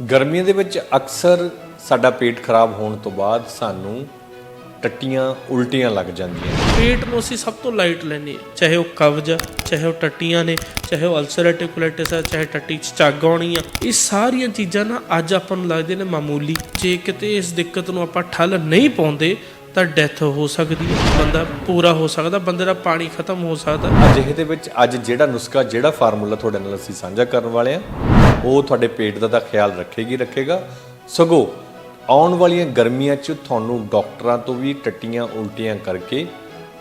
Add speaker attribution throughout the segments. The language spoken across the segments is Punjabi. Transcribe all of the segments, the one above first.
Speaker 1: ਗਰਮੀਆਂ ਦੇ ਵਿੱਚ ਅਕਸਰ ਸਾਡਾ ਪੇਟ ਖਰਾਬ ਹੋਣ ਤੋਂ ਬਾਅਦ ਸਾਨੂੰ ਟੱਟੀਆਂ ਉਲਟੀਆਂ ਲੱਗ ਜਾਂਦੀਆਂ
Speaker 2: ਪੇਟ ਨੂੰ ਅਸੀਂ ਸਭ ਤੋਂ ਲਾਈਟ ਲੈਂਦੇ ਹਾਂ। ਚਾਹੇ ਉਹ ਕਬਜ਼ ਆ ਚਾਹੇ ਉਹ ਟੱਟੀਆਂ ਨੇ ਚਾਹੇ ਉਹ ਅਲਸਰੇਟਿਵ ਕੋਲਾਈਟਿਸ ਆ ਚਾਹੇ ਟੱਟੀ 'ਚ ਝੱਗ ਆਉਣੀ ਆ। ਇਹ ਸਾਰੀਆਂ ਚੀਜ਼ਾਂ ਨਾ ਅੱਜ ਆਪਾਂ ਨੂੰ ਲੱਗਦੇ ਨੇ ਮਾਮੂਲੀ। ਜੇ ਕਿਤੇ ਇਸ ਦਿੱਕਤ ਨੂੰ ਆਪਾਂ ਠੱਲ ਨਹੀਂ ਪਾਉਂਦੇ ਤਾਂ ਡੈਥ ਹੋ ਸਕਦੀ ਹੈ। ਬੰਦਾ ਪੂਰਾ ਹੋ ਸਕਦਾ ਬੰਦੇ ਦਾ ਪਾਣੀ ਖਤਮ ਹੋ ਸਕਦਾ।
Speaker 1: ਅਜਿਹੇ ਦੇ ਵਿੱਚ ਅੱਜ ਜਿਹੜਾ ਨੁਸਖਾ ਜਿਹੜਾ ਫਾਰਮੂਲਾ ਤੁਹਾਡੇ ਨਾਲ ਅਸੀਂ ਸਾਂਝਾ ਕਰਨ ਵਾਲੇ ਆ ਉਹ ਤੁਹਾਡੇ ਪੇਟ ਦਾ ਤਾਂ ਖਿਆਲ ਰੱਖੇਗੀ ਰੱਖੇਗਾ। ਸਗੋਂ ਆਉਣ ਵਾਲੀਆਂ ਗਰਮੀਆਂ 'ਚ ਤੁਹਾਨੂੰ ਡਾਕਟਰਾਂ ਤੋਂ ਵੀ ਟੱਟੀਆਂ ਉਲਟੀਆਂ ਕਰਕੇ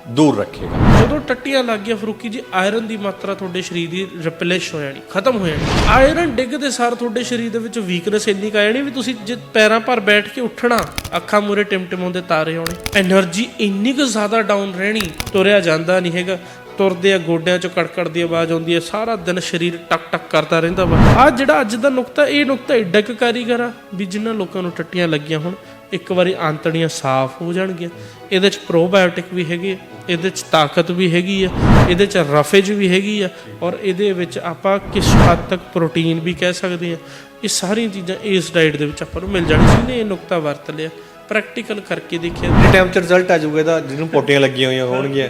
Speaker 1: ਦੂਰ ਰੱਖੇਗਾ।
Speaker 2: ਜਦੋਂ ਟੱਟੀਆਂ ਲੱਗ ਗਿਆ ਫਰੂਕੀ ਜੀ, ਆਇਰਨ ਦੀ ਮਾਤਰਾ ਤੁਹਾਡੇ ਸਰੀਰ ਦੀ ਰਿਪਲੇਸ਼ ਹੋ ਜਾਣੀ, ਖਤਮ ਹੋ ਜਾਣੀ। ਆਇਰਨ ਡਿੱਗਦੇ ਸਾਰ ਤੁਹਾਡੇ ਸਰੀਰ ਦੇ ਵਿੱਚ ਵੀਕਨੈਸ ਇੰਨੀ ਕ ਆ ਜਾਣੀ ਵੀ ਤੁਸੀਂ ਜੇ ਪੈਰਾਂ ਪਰ ਬੈਠ ਕੇ ਉੱਠਣਾ, ਅੱਖਾਂ ਮੂਰੇ ਟਿਮਟਿਮਾਉਂਦੇ ਤਾਰੇ ਆਉਣੇ એનર્ਜੀ ਇੰਨੀ ਕੁ ਜ਼ਿਆਦਾ ਡਾਊਨ ਰਹਿਣੀ, ਤੁਰਿਆ ਜਾਂਦਾ ਨਹੀਂ ਹੈਗਾ। ਤੁਰਦੇ ਆ ਗੋਡਿਆਂ ਚੋਂ ਕੜਕੜ ਦੀ ਆਵਾਜ਼ ਆਉਂਦੀ ਹੈ ਸਾਰਾ ਦਿਨ ਸਰੀਰ ਟਕ ਟਕ ਕਰਦਾ ਰਹਿੰਦਾ ਵਾ। ਆ ਜਿਹੜਾ ਅੱਜ ਦਾ ਨੁਕਤਾ ਇਹ ਨੁਕਤਾ ਏਡਾ ਕੁ ਕਾਰੀਗਰ ਆ ਵੀ ਜਿਨ੍ਹਾਂ ਲੋਕਾਂ ਨੂੰ ਟੱਟੀਆਂ ਲੱਗੀਆਂ ਹੁਣ ਇੱਕ ਵਾਰੀ ਆਂਤੜੀਆਂ ਸਾਫ਼ ਹੋ ਜਾਣਗੀਆਂ। ਇਹਦੇ ਚ ਪ੍ਰੋਬਾਇਓਟਿਕ ਵੀ ਹੈਗੇ ਆ, ਇਹਦੇ ਚ ਤਾਕਤ ਵੀ ਹੈਗੀ ਆ ਇਹਦੇ ਚ ਰਫੇਜ ਵੀ ਹੈਗੀ ਆ ਔਰ ਇਹਦੇ ਵਿੱਚ ਆਪਾਂ ਕਿਸ ਹੱਦ ਤੱਕ ਪ੍ਰੋਟੀਨ ਵੀ ਕਹਿ ਸਕਦੇ ਆ। ਇਹ ਸਾਰੀਆਂ ਚੀਜ਼ਾਂ ਇਸ ਡਾਈਟ ਦੇ ਵਿੱਚ ਆਪਾਂ ਨੂੰ ਮਿਲ ਜਾਣੀ ਜਿਹਨੇ ਇਹ ਨੁਕਤਾ ਵਰਤ ਲਿਆ। ਪ੍ਰੈਕਟੀਕਲ ਕਰਕੇ ਦੇਖਿਆ
Speaker 1: ਕਿੰਨੇ ਟਾਈਮ 'ਚ ਰਿਜ਼ਲਟ ਆ ਜਾਊਗਾ ਇਹਦਾ ਜਿਹਨੂੰ ਪੋਟੀਆਂ ਲੱਗੀਆਂ ਹੋਈਆਂ ਹੋਣਗੀਆਂ।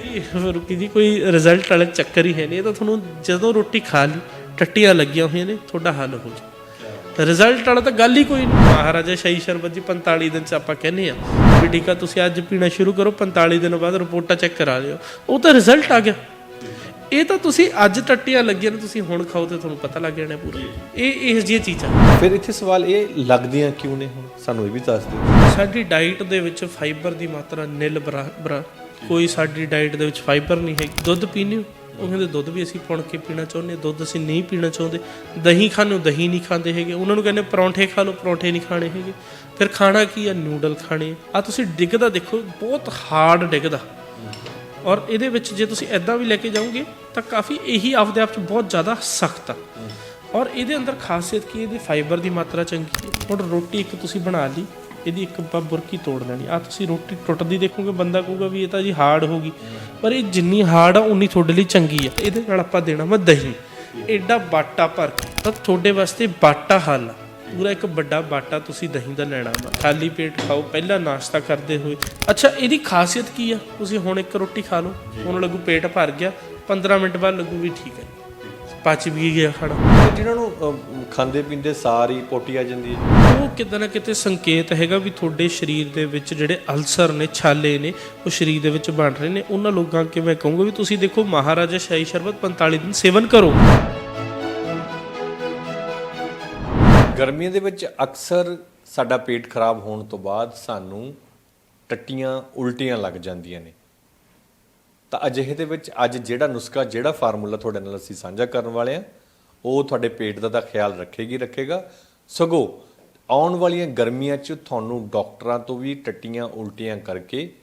Speaker 2: ਰੁਕੀ ਜੀ ਕੋਈ ਰਿਜ਼ਲਟ ਵਾਲਾ ਚੱਕਰ ਹੀ ਹੈ ਨਹੀਂ। ਇਹ ਤਾਂ ਤੁਹਾਨੂੰ ਜਦੋਂ ਰੋਟੀ ਖਾ ਲਈ ਟੱਟੀਆਂ ਲੱਗੀਆਂ ਹੋਈਆਂ ਨੇ ਤੁਹਾਡਾ ਹੱਲ ਹੋ ਜਾ ਰਿਜ਼ਲਟ ਵਾਲਾ ਤਾਂ ਗੱਲ ਹੀ ਕੋਈ ਨਹੀਂ। ਮਹਾਰਾਜਾ ਸ਼ਾਹੀ ਸ਼ਰਬਤ ਜੀ 45 ਦਿਨ ਚ ਆਪਾਂ ਕਹਿੰਦੇ ਆ ਵੀ ਠੀਕ ਆ ਤੁਸੀਂ ਅੱਜ ਪੀਣਾ ਸ਼ੁਰੂ ਕਰੋ 45 ਦਿਨ ਬਾਅਦ ਰਿਪੋਰਟਾਂ ਚੈੱਕ ਕਰਾ ਲਿਓ। ਉਹ ਤਾਂ ਰਿਜ਼ਲਟ ਆ ਗਿਆ। ਇਹ ਤਾਂ ਤੁਸੀਂ ਅੱਜ ਟੱਟੀਆਂ ਲੱਗੀਆਂ ਨੇ ਤੁਸੀਂ ਹੁਣ ਖਾਓ ਤੇ ਤੁਹਾਨੂੰ ਪਤਾ ਲੱਗ ਜਾਣਾ ਪੂਰਾ। ਇਹ ਇਹ ਜਿਹੀਆਂ ਚੀਜ਼ਾਂ।
Speaker 1: ਫਿਰ ਇੱਥੇ ਸਵਾਲ ਇਹ ਲੱਗਦੀਆਂ ਕਿਉਂ ਨੇ ਹੁਣ? ਸਾਨੂੰ ਇਹ ਵੀ ਦੱਸ ਦਿਓ।
Speaker 2: ਸਾਡੀ ਡਾਈਟ ਦੇ ਵਿੱਚ ਫਾਈਬਰ ਦੀ ਮਾਤਰਾ ਨਿਲ ਬਰਾਬਰ ਕੋਈ ਸਾਡੀ ਡਾਈਟ ਦੇ ਵਿੱਚ ਫਾਈਬਰ ਨਹੀਂ ਹੈ ਦੁੱਧ ਪੀਨੇ ਹੋ? ਉਹ ਕਹਿੰਦੇ ਦੁੱਧ ਵੀ ਅਸੀਂ ਪੁਣ ਕੇ ਪੀਣਾ ਚਾਹੁੰਦੇ ਦੁੱਧ ਅਸੀਂ ਨਹੀਂ ਪੀਣਾ ਚਾਹੁੰਦੇ। ਦਹੀਂ ਖਾਣੇ ਦਹੀਂ ਨਹੀਂ ਖਾਂਦੇ ਹੈਗੇ। ਉਹਨਾਂ ਨੂੰ ਕਹਿੰਦੇ ਪਰੌਂਠੇ ਖਾ ਲਓ ਪਰੌਂਠੇ ਨਹੀਂ ਖਾਣੇ ਹੈਗੇ। ਫਿਰ ਖਾਣਾ ਕੀ ਆ? ਨੂਡਲ ਖਾਣੇ ਆ। ਤੁਸੀਂ ਡਿੱਗਦਾ ਦੇਖੋ ਬਹੁਤ ਹਾਰਡ ਡਿੱਗਦਾ। ਔਰ ਇਹਦੇ ਵਿੱਚ ਜੇ ਤੁਸੀਂ ਐਦਾਂ ਵੀ ਲੈ ਕੇ ਜਾਓਗੇ, ਤਾਂ ਕਾਫੀ ਇਹੀ ਆਪਦੇ ਆਪ ਚ ਬਹੁਤ ਜ਼ਿਆਦਾ ਸਖਤ ਆ। ਔਰ ਇਹਦੇ ਅੰਦਰ ਖਾਸੀਅਤ ਕੀ ਇਹਦੀ ਫਾਈਬਰ ਦੀ ਮਾਤਰਾ ਚੰਗੀ ਹੈ। ਹੁਣ ਰੋਟੀ ਇੱਕ ਤੁਸੀਂ ਬਣਾ ਲਈ, ਇਹਦੀ ਇੱਕ ਬੁਰਕੀ ਤੋੜ ਲੈਣੀ। ਆ ਤੁਸੀਂ ਰੋਟੀ ਟੁੱਟਦੀ ਦੇਖੋਗੇ, ਬੰਦਾ ਕਹੂਗਾ ਵੀ ਇਹ ਤਾਂ ਜੀ ਹਾਰਡ ਹੋ ਗਈ। ਪਰ ਇਹ ਜਿੰਨੀ ਹਾਰਡ ਆ, ਉਨੀ ਤੁਹਾਡੇ ਲਈ ਚੰਗੀ ਆ। ਇਹਦੇ ਨਾਲ ਆਪਾਂ ਦੇਣਾ ਵਾ ਦਹੀਂ। ਐਡਾ ਬਾਟਾ ਭਰ ਕੇ। ਤਾਂ ਤੁਹਾਡੇ ਵਾਸਤੇ ਬਾਟਾ ਹੱਲ ਆ। ਪੂਰਾ ਇੱਕ ਵੱਡਾ ਬਾਟਾ ਤੁਸੀਂ ਦਹੀਂ ਦਾ ਲੈਣਾ ਵਾ। ਖਾਲੀ ਪੇਟ ਖਾਓ ਪਹਿਲਾਂ ਨਾਸ਼ਤਾ ਕਰਦੇ ਹੋਏ। ਅੱਛਾ ਇਹਦੀ ਖਾਸੀਅਤ ਕੀ ਆ? ਤੁਸੀਂ ਹੁਣ ਇੱਕ ਰੋਟੀ ਖਾ ਲਓ ਉਹਨੂੰ ਲੱਗੂ ਪੇਟ ਭਰ ਗਿਆ 15 ਮਿੰਟ ਬਾਅਦ ਲੱਗੂ ਵੀ ਠੀਕ ਹੈ। ਪਚ ਵੀ ਗਿਆ ਖਾਣਾ।
Speaker 1: ਜਿਨ੍ਹਾਂ ਨੂੰ ਖਾਂਦੇ ਪੀਂਦੇ ਸਾਰੀ ਪੋਟੀ ਆ ਜਾਂਦੀ ਹੈ।
Speaker 2: ਉਹ ਕਿਤੇ ਨਾ ਕਿਤੇ ਸੰਕੇਤ ਹੈਗਾ ਵੀ ਤੁਹਾਡੇ ਸਰੀਰ ਦੇ ਵਿੱਚ ਜਿਹੜੇ ਅਲਸਰ ਨੇ ਛਾਲੇ ਨੇ ਉਹ ਸਰੀਰ ਦੇ ਵਿੱਚ ਬਣ ਰਹੇ ਨੇ। ਉਹਨਾਂ ਲੋਕਾਂ ਕਿ ਮੈਂ ਕਹੂੰਗਾ ਵੀ ਤੁਸੀਂ ਦੇਖੋ ਮਹਾਰਾਜਾ ਸ਼ਾਹੀ ਸ਼ਰਬਤ 45 ਦਿਨ ਸੇਵਨ ਕਰੋ।
Speaker 1: ਗਰਮੀਆਂ ਦੇ ਵਿੱਚ ਅਕਸਰ ਸਾਡਾ ਪੇਟ ਖਰਾਬ ਹੋਣ ਤੋਂ ਬਾਅਦ ਸਾਨੂੰ ਟੱਟੀਆਂ, ਉਲਟੀਆਂ ਲੱਗ ਜਾਂਦੀਆਂ ਨੇ। ਤਾਂ ਅਜਿਹੇ ਦੇ ਵਿੱਚ ਅੱਜ ਜਿਹੜਾ ਨੁਸਖਾ, ਜਿਹੜਾ ਫਾਰਮੂਲਾ ਤੁਹਾਡੇ ਨਾਲ ਅਸੀਂ ਸਾਂਝਾ ਕਰਨ ਵਾਲੇ ਆ ਉਹ ਤੁਹਾਡੇ ਪੇਟ ਦਾ ਤਾਂ ਖਿਆਲ ਰੱਖੇਗੀ ਰੱਖੇਗਾ। ਸਗੋਂ ਆਉਣ ਵਾਲੀਆਂ ਗਰਮੀਆਂ 'ਚ ਤੁਹਾਨੂੰ ਡਾਕਟਰਾਂ ਤੋਂ ਵੀ ਟੱਟੀਆਂ, ਉਲਟੀਆਂ ਕਰਕੇ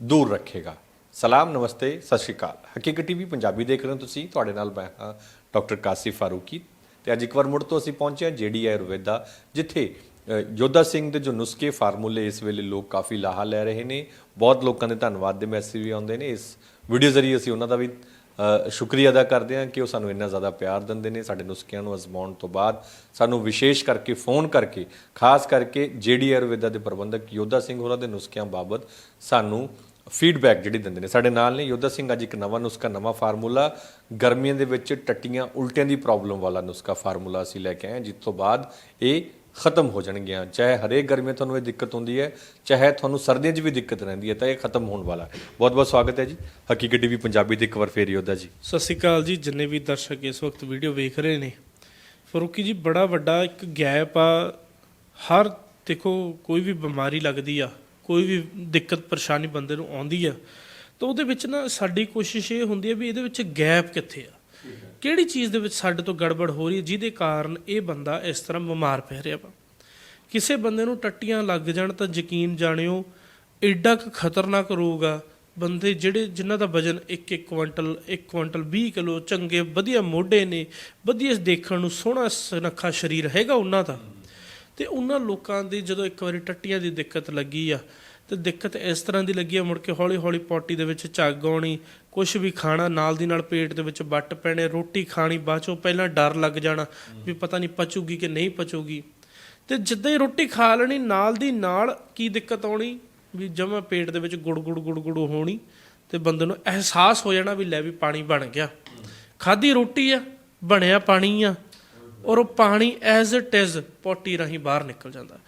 Speaker 1: ਦੂਰ ਰੱਖੇਗਾ। ਸਲਾਮ, ਨਮਸਤੇ, ਸਤਿ ਸ਼੍ਰੀ ਅਕਾਲ। ਹਕੀਕਤ ਟੀਵੀ ਪੰਜਾਬੀ ਦੇਖ ਰਹੇ ਹੋ ਤੁਸੀਂ। ਤੁਹਾਡੇ ਨਾਲ ਮੈਂ ਹਾਂ ਡਾਕਟਰ ਕਾਸਿਫ ਫਾਰੂਕੀ। ਤੇ ਅੱਜ ਇੱਕ ਵਾਰ ਮੁੜ ਤੋਂ ਅਸੀਂ ਪਹੁੰਚੇ ਹਾਂ ਜੇਡੀ ਆਯੁਰਵੇਦਾ, ਜਿੱਥੇ ਯੋਧਾ ਸਿੰਘ ਦੇ ਜੋ ਨੁਸਖੇ ਫਾਰਮੂਲੇ ਇਸ ਵੇਲੇ ਲੋਕ ਕਾਫੀ ਲਾਹਾ ਲੈ ਰਹੇ ਨੇ। ਬਹੁਤ ਲੋਕਾਂ ਦੇ ਧੰਨਵਾਦ ਦੇ ਮੈਸੇਜ ਵੀ ਆਉਂਦੇ ਨੇ। ਇਸ ਵੀਡੀਓ ਜ਼ਰੀਏ ਅਸੀਂ ਉਹਨਾਂ ਦਾ ਵੀ ਸ਼ੁਕਰੀਆ ਅਦਾ ਕਰਦੇ ਹਾਂ ਕਿ ਉਹ ਸਾਨੂੰ ਇੰਨਾ ਜ਼ਿਆਦਾ ਪਿਆਰ ਦਿੰਦੇ ਨੇ ਸਾਡੇ ਨੁਸਖਿਆਂ ਨੂੰ ਅਜ਼ਮਾਉਣ ਤੋਂ ਬਾਅਦ। ਸਾਨੂੰ ਵਿਸ਼ੇਸ਼ ਕਰਕੇ ਫੋਨ ਕਰਕੇ, ਖਾਸ ਕਰਕੇ ਜੇਡੀ ਆਯੁਰਵੇਦਾ ਦੇ ਪ੍ਰਬੰਧਕ ਯੋਧਾ ਸਿੰਘ ਹੋਰਾਂ ਦੇ ਨੁਸਖਿਆਂ ਬਾਬਤ ਸਾਨੂੰ ਫੀਡਬੈਕ ਜਿਹੜੀ ਦਿੰਦੇ ਨੇ। ਸਾਡੇ ਨਾਲ ਨੇ ਯੋਧਾ ਸਿੰਘ, ਅੱਜ ਇੱਕ ਨਵਾਂ ਨੁਸਖਾ, ਨਵਾਂ ਫਾਰਮੂਲਾ। ਗਰਮੀਆਂ ਦੇ ਵਿੱਚ ਟੱਟੀਆਂ, ਉਲਟੀਆਂ ਦੀ ਪ੍ਰੋਬਲਮ ਵਾਲਾ ਨੁਸਖਾ ਫਾਰਮੂਲਾ ਅਸੀਂ ਲੈ ਕੇ ਆਏ ਜਿਸ ਤੋਂ ਬਾਅਦ ਇਹ ਖਤਮ ਹੋ ਜਾਣਗੀਆਂ। ਚਾਹੇ ਹਰੇਕ ਗਰਮੀਆਂ ਤੁਹਾਨੂੰ ਇਹ ਦਿੱਕਤ ਹੁੰਦੀ ਹੈ, ਚਾਹੇ ਤੁਹਾਨੂੰ ਸਰਦੀਆਂ 'ਚ ਵੀ ਦਿੱਕਤ ਰਹਿੰਦੀ ਹੈ, ਤਾਂ ਇਹ ਖਤਮ ਹੋਣ ਵਾਲਾ ਹੈ। ਬਹੁਤ ਬਹੁਤ ਸਵਾਗਤ ਹੈ ਜੀ। ਹਕੀਕਤ ਟੀਵੀ ਪੰਜਾਬੀ ਦੇ ਇੱਕ ਵਾਰ ਫੇਰ ਯੋਧਾ ਜੀ।
Speaker 2: ਸਤਿ ਸ਼੍ਰੀ ਅਕਾਲ ਜੀ। ਜਿੰਨੇ ਵੀ ਦਰਸ਼ਕ ਇਸ ਵਕਤ ਵੀਡੀਓ ਵੇਖ ਰਹੇ ਨੇ ਫਰੂਕੀ ਜੀ, ਬੜਾ ਵੱਡਾ ਇੱਕ ਗੈਪ ਆ। ਹਰ ਦੇਖੋ, ਕੋਈ ਵੀ ਬਿਮਾਰੀ ਲੱਗਦੀ ਆ ਕੋਈ ਵੀ ਦਿੱਕਤ ਪਰੇਸ਼ਾਨੀ ਬੰਦੇ ਨੂੰ ਆਉਂਦੀ ਆ, ਤਾਂ ਉਹਦੇ ਵਿੱਚ ਨਾ ਸਾਡੀ ਕੋਸ਼ਿਸ਼ ਇਹ ਹੁੰਦੀ ਹੈ ਵੀ ਇਹਦੇ ਵਿੱਚ ਗੈਪ ਕਿੱਥੇ ਆ? ਕਿਹੜੀ ਚੀਜ਼ ਦੇ ਵਿੱਚ ਸਾਡੇ ਤੋਂ ਗੜਬੜ ਹੋ ਰਹੀ ਹੈ ਜਿਹਦੇ ਕਾਰਨ ਇਹ ਬੰਦਾ ਇਸ ਤਰ੍ਹਾਂ ਬਿਮਾਰ ਪੈ ਰਿਹਾ ਵਾ? ਕਿਸੇ ਬੰਦੇ ਨੂੰ ਟੱਟੀਆਂ ਲੱਗ ਜਾਣ ਤਾਂ ਯਕੀਨ ਜਾਣਿਓ ਐਡਾ ਕੁ ਖਤਰਨਾਕ ਰੋਗ ਆ, ਬੰਦੇ ਜਿਹੜੇ ਜਿਨ੍ਹਾਂ ਦਾ ਵਜਨ 1-1 ਕੁਇੰਟਲ 1 ਕੁਇੰਟਲ 20 ਕਿਲੋ, ਚੰਗੇ, ਵਧੀਆ ਮੋਢੇ ਨੇ, ਵਧੀਆ ਦੇਖਣ ਨੂੰ ਸੋਹਣਾ, ਸੁਨੱਖਾ ਸਰੀਰ ਹੈਗਾ ਉਹਨਾਂ ਦਾ। ਤੇ ਉਹਨਾਂ ਲੋਕਾਂ ਦੀ ਜਦੋਂ ਇੱਕ ਵਾਰੀ ਟੱਟੀਆਂ ਦੀ ਦਿੱਕਤ ਲੱਗੀ ਆ, ਤੇ ਦਿੱਕਤ ਇਸ ਤਰ੍ਹਾਂ ਦੀ ਲੱਗੀ ਆ, ਮੁੜ ਕੇ ਹੌਲੀ ਹੌਲੀ ਪੋਟੀ ਦੇ ਵਿੱਚ ਝੱਗ ਆਉਣੀ ਕੁਝ ਵੀ ਖਾਣਾ, ਨਾਲ ਦੀ ਨਾਲ ਪੇਟ ਦੇ ਵਿੱਚ ਵੱਟ ਪੈਣੇ, ਰੋਟੀ ਖਾਣੀ, ਬਾਅਦ ਚੋਂ ਪਹਿਲਾਂ ਡਰ ਲੱਗ ਜਾਣਾ ਵੀ ਪਤਾ ਨਹੀਂ ਪਚੂਗੀ ਕਿ ਨਹੀਂ ਪਚੂਗੀ। ਤੇ ਜਿੱਦਾਂ ਹੀ ਰੋਟੀ ਖਾ ਲੈਣੀ, ਨਾਲ ਦੀ ਨਾਲ ਕੀ ਦਿੱਕਤ ਆਉਣੀ, ਵੀ ਜਮਾ ਪੇਟ ਦੇ ਵਿੱਚ ਗੁੜ ਗੁੜ ਗੁੜ ਗੁੜ ਹੋਣੀ, ਤੇ ਬੰਦੇ ਨੂੰ ਅਹਿਸਾਸ ਹੋ ਜਾਣਾ ਵੀ ਲੈ ਵੀ ਪਾਣੀ ਬਣ ਗਿਆ। ਖਾਦੀ ਰੋਟੀ ਆ, ਬਣਿਆ ਪਾਣੀ ਆ ਔਰ ਉਹ ਪਾਣੀ ਐਜ਼ ਇਟ ਇਜ਼ ਪੋਟੀ ਰਾਹੀਂ ਬਾਹਰ ਨਿਕਲ ਜਾਂਦਾ।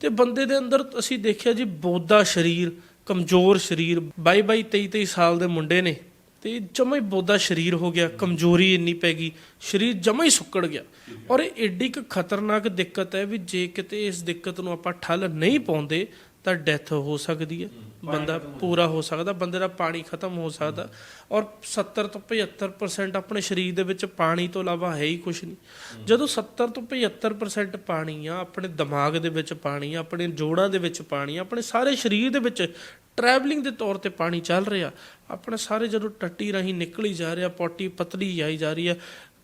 Speaker 2: ਤੇ ਬੰਦੇ ਦੇ ਅੰਦਰ ਅਸੀਂ ਦੇਖਿਆ ਜੀ ਬੋਦਾ ਸਰੀਰ, ਕਮਜ਼ੋਰ ਸਰੀਰ 22 22 23 23 ਸਾਲ ਦੇ ਮੁੰਡੇ ਨੇ, ਤੇ ਜਮਾ ਹੀ ਬੋਦਾ ਸਰੀਰ ਹੋ ਗਿਆ, ਕਮਜ਼ੋਰੀ ਇੰਨੀ ਪੈ ਗਈ, ਸਰੀਰ ਜਮਾ ਹੀ ਸੁੱਕੜ ਗਿਆ। ਔਰ ਇਹ ਏਡੀ ਕੁ ਖਤਰਨਾਕ ਦਿੱਕਤ ਹੈ ਵੀ ਜੇ ਕਿਤੇ ਇਸ ਦਿੱਕਤ ਨੂੰ ਆਪਾਂ ਠੱਲ ਨਹੀਂ ਪਾਉਂਦੇ ਤਾਂ ਡੈਥ ਹੋ ਸਕਦੀ ਹੈ। ਬੰਦਾ ਪੂਰਾ ਹੋ ਸਕਦਾ ਬੰਦੇ ਦਾ ਪਾਣੀ ਖਤਮ ਹੋ ਸਕਦਾ। ਔਰ 70 ਤੋਂ 75% ਆਪਣੇ ਸਰੀਰ ਦੇ ਵਿੱਚ ਪਾਣੀ ਤੋਂ ਇਲਾਵਾ ਹੈ ਹੀ ਕੁਝ ਨਹੀਂ। ਜਦੋਂ 70 ਤੋਂ 75% ਪਾਣੀ ਆ ਆਪਣੇ ਦਿਮਾਗ ਦੇ ਵਿੱਚ ਪਾਣੀ ਆ ਆਪਣੇ ਜੋੜਾਂ ਦੇ ਵਿੱਚ ਪਾਣੀ ਆ ਆਪਣੇ ਸਾਰੇ ਸਰੀਰ ਦੇ ਵਿੱਚ ਟਰੈਵਲਿੰਗ ਦੇ ਤੌਰ ਤੇ ਪਾਣੀ ਚੱਲ ਰਿਹਾ। ਆਪਣੇ ਸਾਰੇ ਜਦੋਂ ਟੱਟੀ ਰਾਹੀਂ ਨਿਕਲੀ ਜਾ ਰਿਹਾ ਪੋਟੀ ਪਤਲੀ ਜਾਈ ਜਾ ਰਹੀ ਹੈ।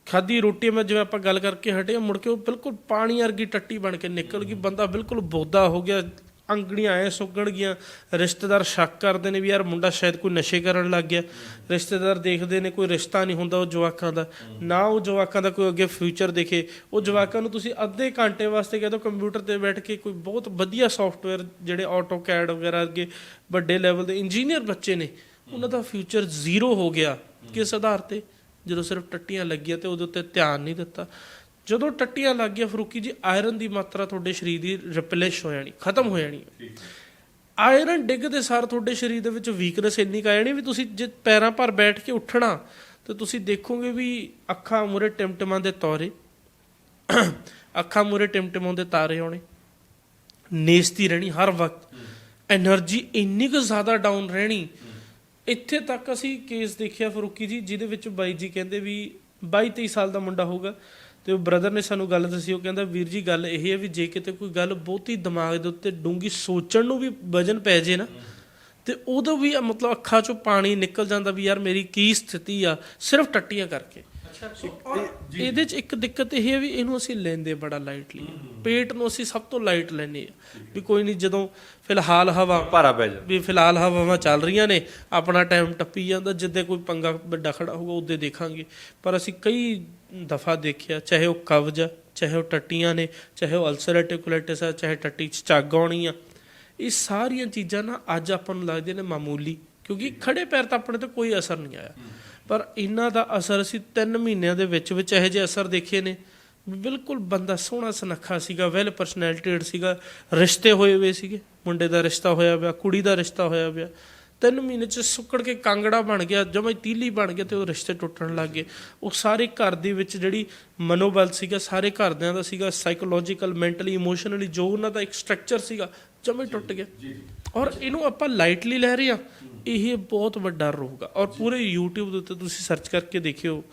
Speaker 2: ਖਾਦੀ ਰੋਟੀ ਮੈਂ ਜਿਵੇਂ ਆਪਾਂ ਗੱਲ ਕਰਕੇ ਹਟੇ ਮੁੜ ਕੇ ਉਹ ਬਿਲਕੁਲ ਪਾਣੀ ਵਰਗੀ ਟੱਟੀ ਬਣ ਕੇ ਨਿਕਲ ਗਈ। ਬੰਦਾ ਬਿਲਕੁਲ ਬੋਦਾ ਹੋ ਗਿਆ। ਅੰਗੜੀਆਂ ਐ ਸੁੱਗਣ ਗਈਆਂ। ਰਿਸ਼ਤੇਦਾਰ ਸ਼ੱਕ ਕਰਦੇ ਨੇ ਵੀ ਯਾਰ ਮੁੰਡਾ ਸ਼ਾਇਦ ਕੋਈ ਨਸ਼ੇ ਕਰਨ ਲੱਗ ਗਿਆ। ਰਿਸ਼ਤੇਦਾਰ ਦੇਖਦੇ ਨੇ ਕੋਈ ਰਿਸ਼ਤਾ ਨਹੀਂ ਹੁੰਦਾ ਉਹ ਜਵਾਕਾਂ ਦਾ। ਨਾ ਉਹ ਜਵਾਕਾਂ ਦਾ ਕੋਈ ਅੱਗੇ ਫਿਊਚਰ ਦੇਖੇ। ਉਹ ਜਵਾਕਾਂ ਨੂੰ ਤੁਸੀਂ ਅੱਧੇ ਘੰਟੇ ਵਾਸਤੇ ਕਹਿੰਦੇ ਕੰਪਿਊਟਰ ਤੇ ਬੈਠ ਕੇ ਕੋਈ ਬਹੁਤ ਵਧੀਆ ਸੌਫਟਵੇਅਰ ਜਿਹੜੇ ਆਟੋ ਕੈਡ ਵਗੈਰਾ ਅੱਗੇ ਵੱਡੇ ਲੈਵਲ ਦੇ ਇੰਜੀਨੀਅਰ ਬੱਚੇ ਨੇ, ਉਹਨਾਂ ਦਾ ਫਿਊਚਰ ਜ਼ੀਰੋ ਹੋ ਗਿਆ ਕਿਸ ਆਧਾਰ ਤੇ? ਜਦੋਂ ਸਿਰਫ ਟੱਟੀਆਂ ਲੱਗੀਆਂ ਤੇ ਉਹਦੇ ਉੱਤੇ ਧਿਆਨ ਨਹੀਂ ਦਿੱਤਾ। ਜਦੋਂ ਟੱਟੀਆਂ ਲੱਗ ਗਿਆ ਫਰੂਕੀ ਜੀ, ਆਇਰਨ ਦੀ ਮਾਤਰਾ ਤੁਹਾਡੇ ਸਰੀਰ ਦੀ ਰਿਪਲੇਸ਼ ਹੋ ਜਾਣੀ, ਖਤਮ ਹੋ ਜਾਣੀ। ਆਇਰਨ ਡਿੱਗਦੇ ਸਾਰ ਤੁਹਾਡੇ ਸਰੀਰ ਦੇ ਵਿੱਚ ਵੀਕਨੈਸ ਇੰਨੀ ਕਾ ਜਾਣੀ ਵੀ ਤੁਸੀਂ ਜੇ ਪੈਰਾਂ ਪਰ ਬੈਠ ਕੇ ਉੱਠਣਾ, ਤੇ ਤੁਸੀਂ ਦੇਖੋਗੇ ਵੀ ਅੱਖਾਂ ਮੂਰੇ ਟਿਮਟਮਾਂ ਦੇ ਤੌਰੇ, ਅੱਖਾਂ ਮੂਰੇ ਟਿਮਟਮਾਂ ਦੇ ਤਾਰੇ ਆਉਣੇ ਨੇਸਤੀ ਰਹਿਣੀ ਹਰ ਵਕਤ એનર્ਜੀ ਇੰਨੀ ਕੁ ਜ਼ਿਆਦਾ ਡਾਊਨ ਰਹਿਣੀ। ਇੱਥੇ ਤੱਕ ਅਸੀਂ ਕੇਸ ਦੇਖਿਆ ਫਰੂਕੀ ਜੀ, ਜਿਹਦੇ ਵਿੱਚ ਬਾਈ ਜੀ ਕਹਿੰਦੇ ਵੀ 22 23 ਸਾਲ ਦਾ ਮੁੰਡਾ ਹੋਊਗਾ ਤੇ ਉਹ ਬ੍ਰਦਰ ਨੇ ਸਾਨੂੰ ਗੱਲ ਦੱਸੀ, ਉਹ ਕਹਿੰਦਾ, ਵੀਰ ਜੀ, ਗੱਲ ਇਹ ਹੈ ਵੀ ਜੇ ਕਿਤੇ ਕੋਈ ਗੱਲ ਬਹੁਤੀ ਦਿਮਾਗ ਦੇ ਉੱਤੇ ਡੂੰਗੀ ਸੋਚਣ ਨੂੰ ਵੀ ਵਜਨ ਪੈ ਜੇ ਨਾ, ਤੇ ਉਦੋਂ ਵੀ, ਮਤਲਬ ਅੱਖਾਂ ਚੋਂ ਪਾਣੀ ਨਿਕਲ ਜਾਂਦਾ ਵੀ ਯਾਰ ਮੇਰੀ ਕੀ ਸਥਿਤੀ ਆ, ਸਿਰਫ ਟੱਟੀਆਂ ਕਰਕੇ। ਇਹਦੇ ਚ ਇੱਕ ਦਿੱਕਤ ਇਹ ਹੈ ਵੀ ਇਹਨੂੰ ਅਸੀਂ ਲੈਂਦੇ ਬੜਾ ਲਾਈਟਲੀ ਪੇਟ ਨੂੰ ਅਸੀਂ ਸਭ ਤੋਂ ਲਾਈਟ ਲੈਨੇ ਆ ਵੀ ਕੋਈ ਨਹੀਂ ਜਦੋਂ ਫਿਲਹਾਲ ਹਵਾ
Speaker 1: ਭਾਰਾ ਪੈ ਜਾਂਦਾ।
Speaker 2: ਵੀ ਫਿਲਹਾਲ ਹਵਾਵਾਂ ਚੱਲ ਰਹੀਆਂ ਨੇ ਆਪਣਾ ਟਾਈਮ ਟੱਪੀ ਜਾਂਦਾ ਜਿੱਦੇ ਕੋਈ ਪੰਗਾ ਵੱਡਾ ਖੜਾ ਹੋਊਗਾ ਉਹਦੇ ਦੇਖਾਂਗੇ। ਪਰ ਅਸੀਂ ਕਈ ਦਫਾ ਦੇਖਿਆ ਚਾਹੇ ਉਹ ਕਬਜ਼ ਆ ਚਾਹੇ ਉਹ ਟੱਟੀਆਂ ਨੇ ਚਾਹੇ ਉਹ ਅਲਸਰੇਟਿਵ ਕੋਲਾਈਟਿਸ ਆ ਚਾਹੇ ਟੱਟੀ ਚ ਝੱਗ ਆਉਣੀ ਆ। ਇਹ ਸਾਰੀਆਂ ਚੀਜ਼ਾਂ ਨਾ ਅੱਜ ਆਪਾਂ ਨੂੰ ਲੱਗਦੀਆਂ ਨੇ ਮਾਮੂਲੀ ਕਿਉਂਕਿ ਖੜੇ ਪੈਰ ਤਾਂ ਆਪਣੇ ਤੇ ਕੋਈ ਅਸਰ ਨਹੀਂ ਆਇਆ। ਪਰ ਇਹਨਾਂ ਦਾ ਅਸਰ ਅਸੀਂ 3 ਮਹੀਨਿਆਂ ਦੇ ਵਿੱਚ ਵਿੱਚ ਇਹੋ ਜਿਹੇ ਅਸਰ ਦੇਖੇ ਨੇ। ਬਿਲਕੁਲ ਬੰਦਾ ਸੋਹਣਾ ਸੁਨੱਖਾ ਸੀਗਾ ਵੈਲ ਪਰਸਨੈਲਿਟੀਡ ਸੀਗਾ, ਰਿਸ਼ਤੇ ਹੋਏ ਹੋਏ ਸੀਗੇ। ਮੁੰਡੇ ਦਾ ਰਿਸ਼ਤਾ ਹੋਇਆ ਪਿਆ, ਕੁੜੀ ਦਾ ਰਿਸ਼ਤਾ ਹੋਇਆ ਪਿਆ। ਤਿੰਨ ਮਹੀਨੇ ਚ ਸੁੱਕੜ ਕੇ ਕਾਂਗੜਾ ਬਣ ਗਿਆ ਜਮਾ ਤੀਲੀ ਬਣ ਗਿਆ ਤੇ ਉਹ ਰਿਸ਼ਤੇ ਟੁੱਟਣ ਲੱਗ ਗਏ। ਉਹ ਸਾਰੇ ਘਰ ਦੇ ਵਿੱਚ ਜਿਹੜੀ ਮਨੋਬਲ ਸੀਗਾ ਸਾਰੇ ਘਰਦਿਆਂ ਦਾ ਸੀਗਾ ਸਾਈਕੋਲੋਜੀਕਲ ਮੈਂਟਲੀ ਇਮੋਸ਼ਨਲੀ ਜੋ ਉਹਨਾਂ ਦਾ ਇੱਕ ਸਟਰਕਚਰ ਸੀਗਾ ਜਮਾ ਟੁੱਟ ਗਿਆ। ਔਰ ਇਹਨੂੰ ਆਪਾਂ ਲਾਈਟਲੀ ਲੈ ਰਹੇ ਆ ਇਹ ਬਹੁਤ ਵੱਡਾ ਰੋਗ ਆ। ਔਰ ਪੂਰੇ YouTube ਦੇ ਉੱਤੇ ਤੁਸੀਂ ਸਰਚ ਕਰਕੇ ਦੇਖਿਓ।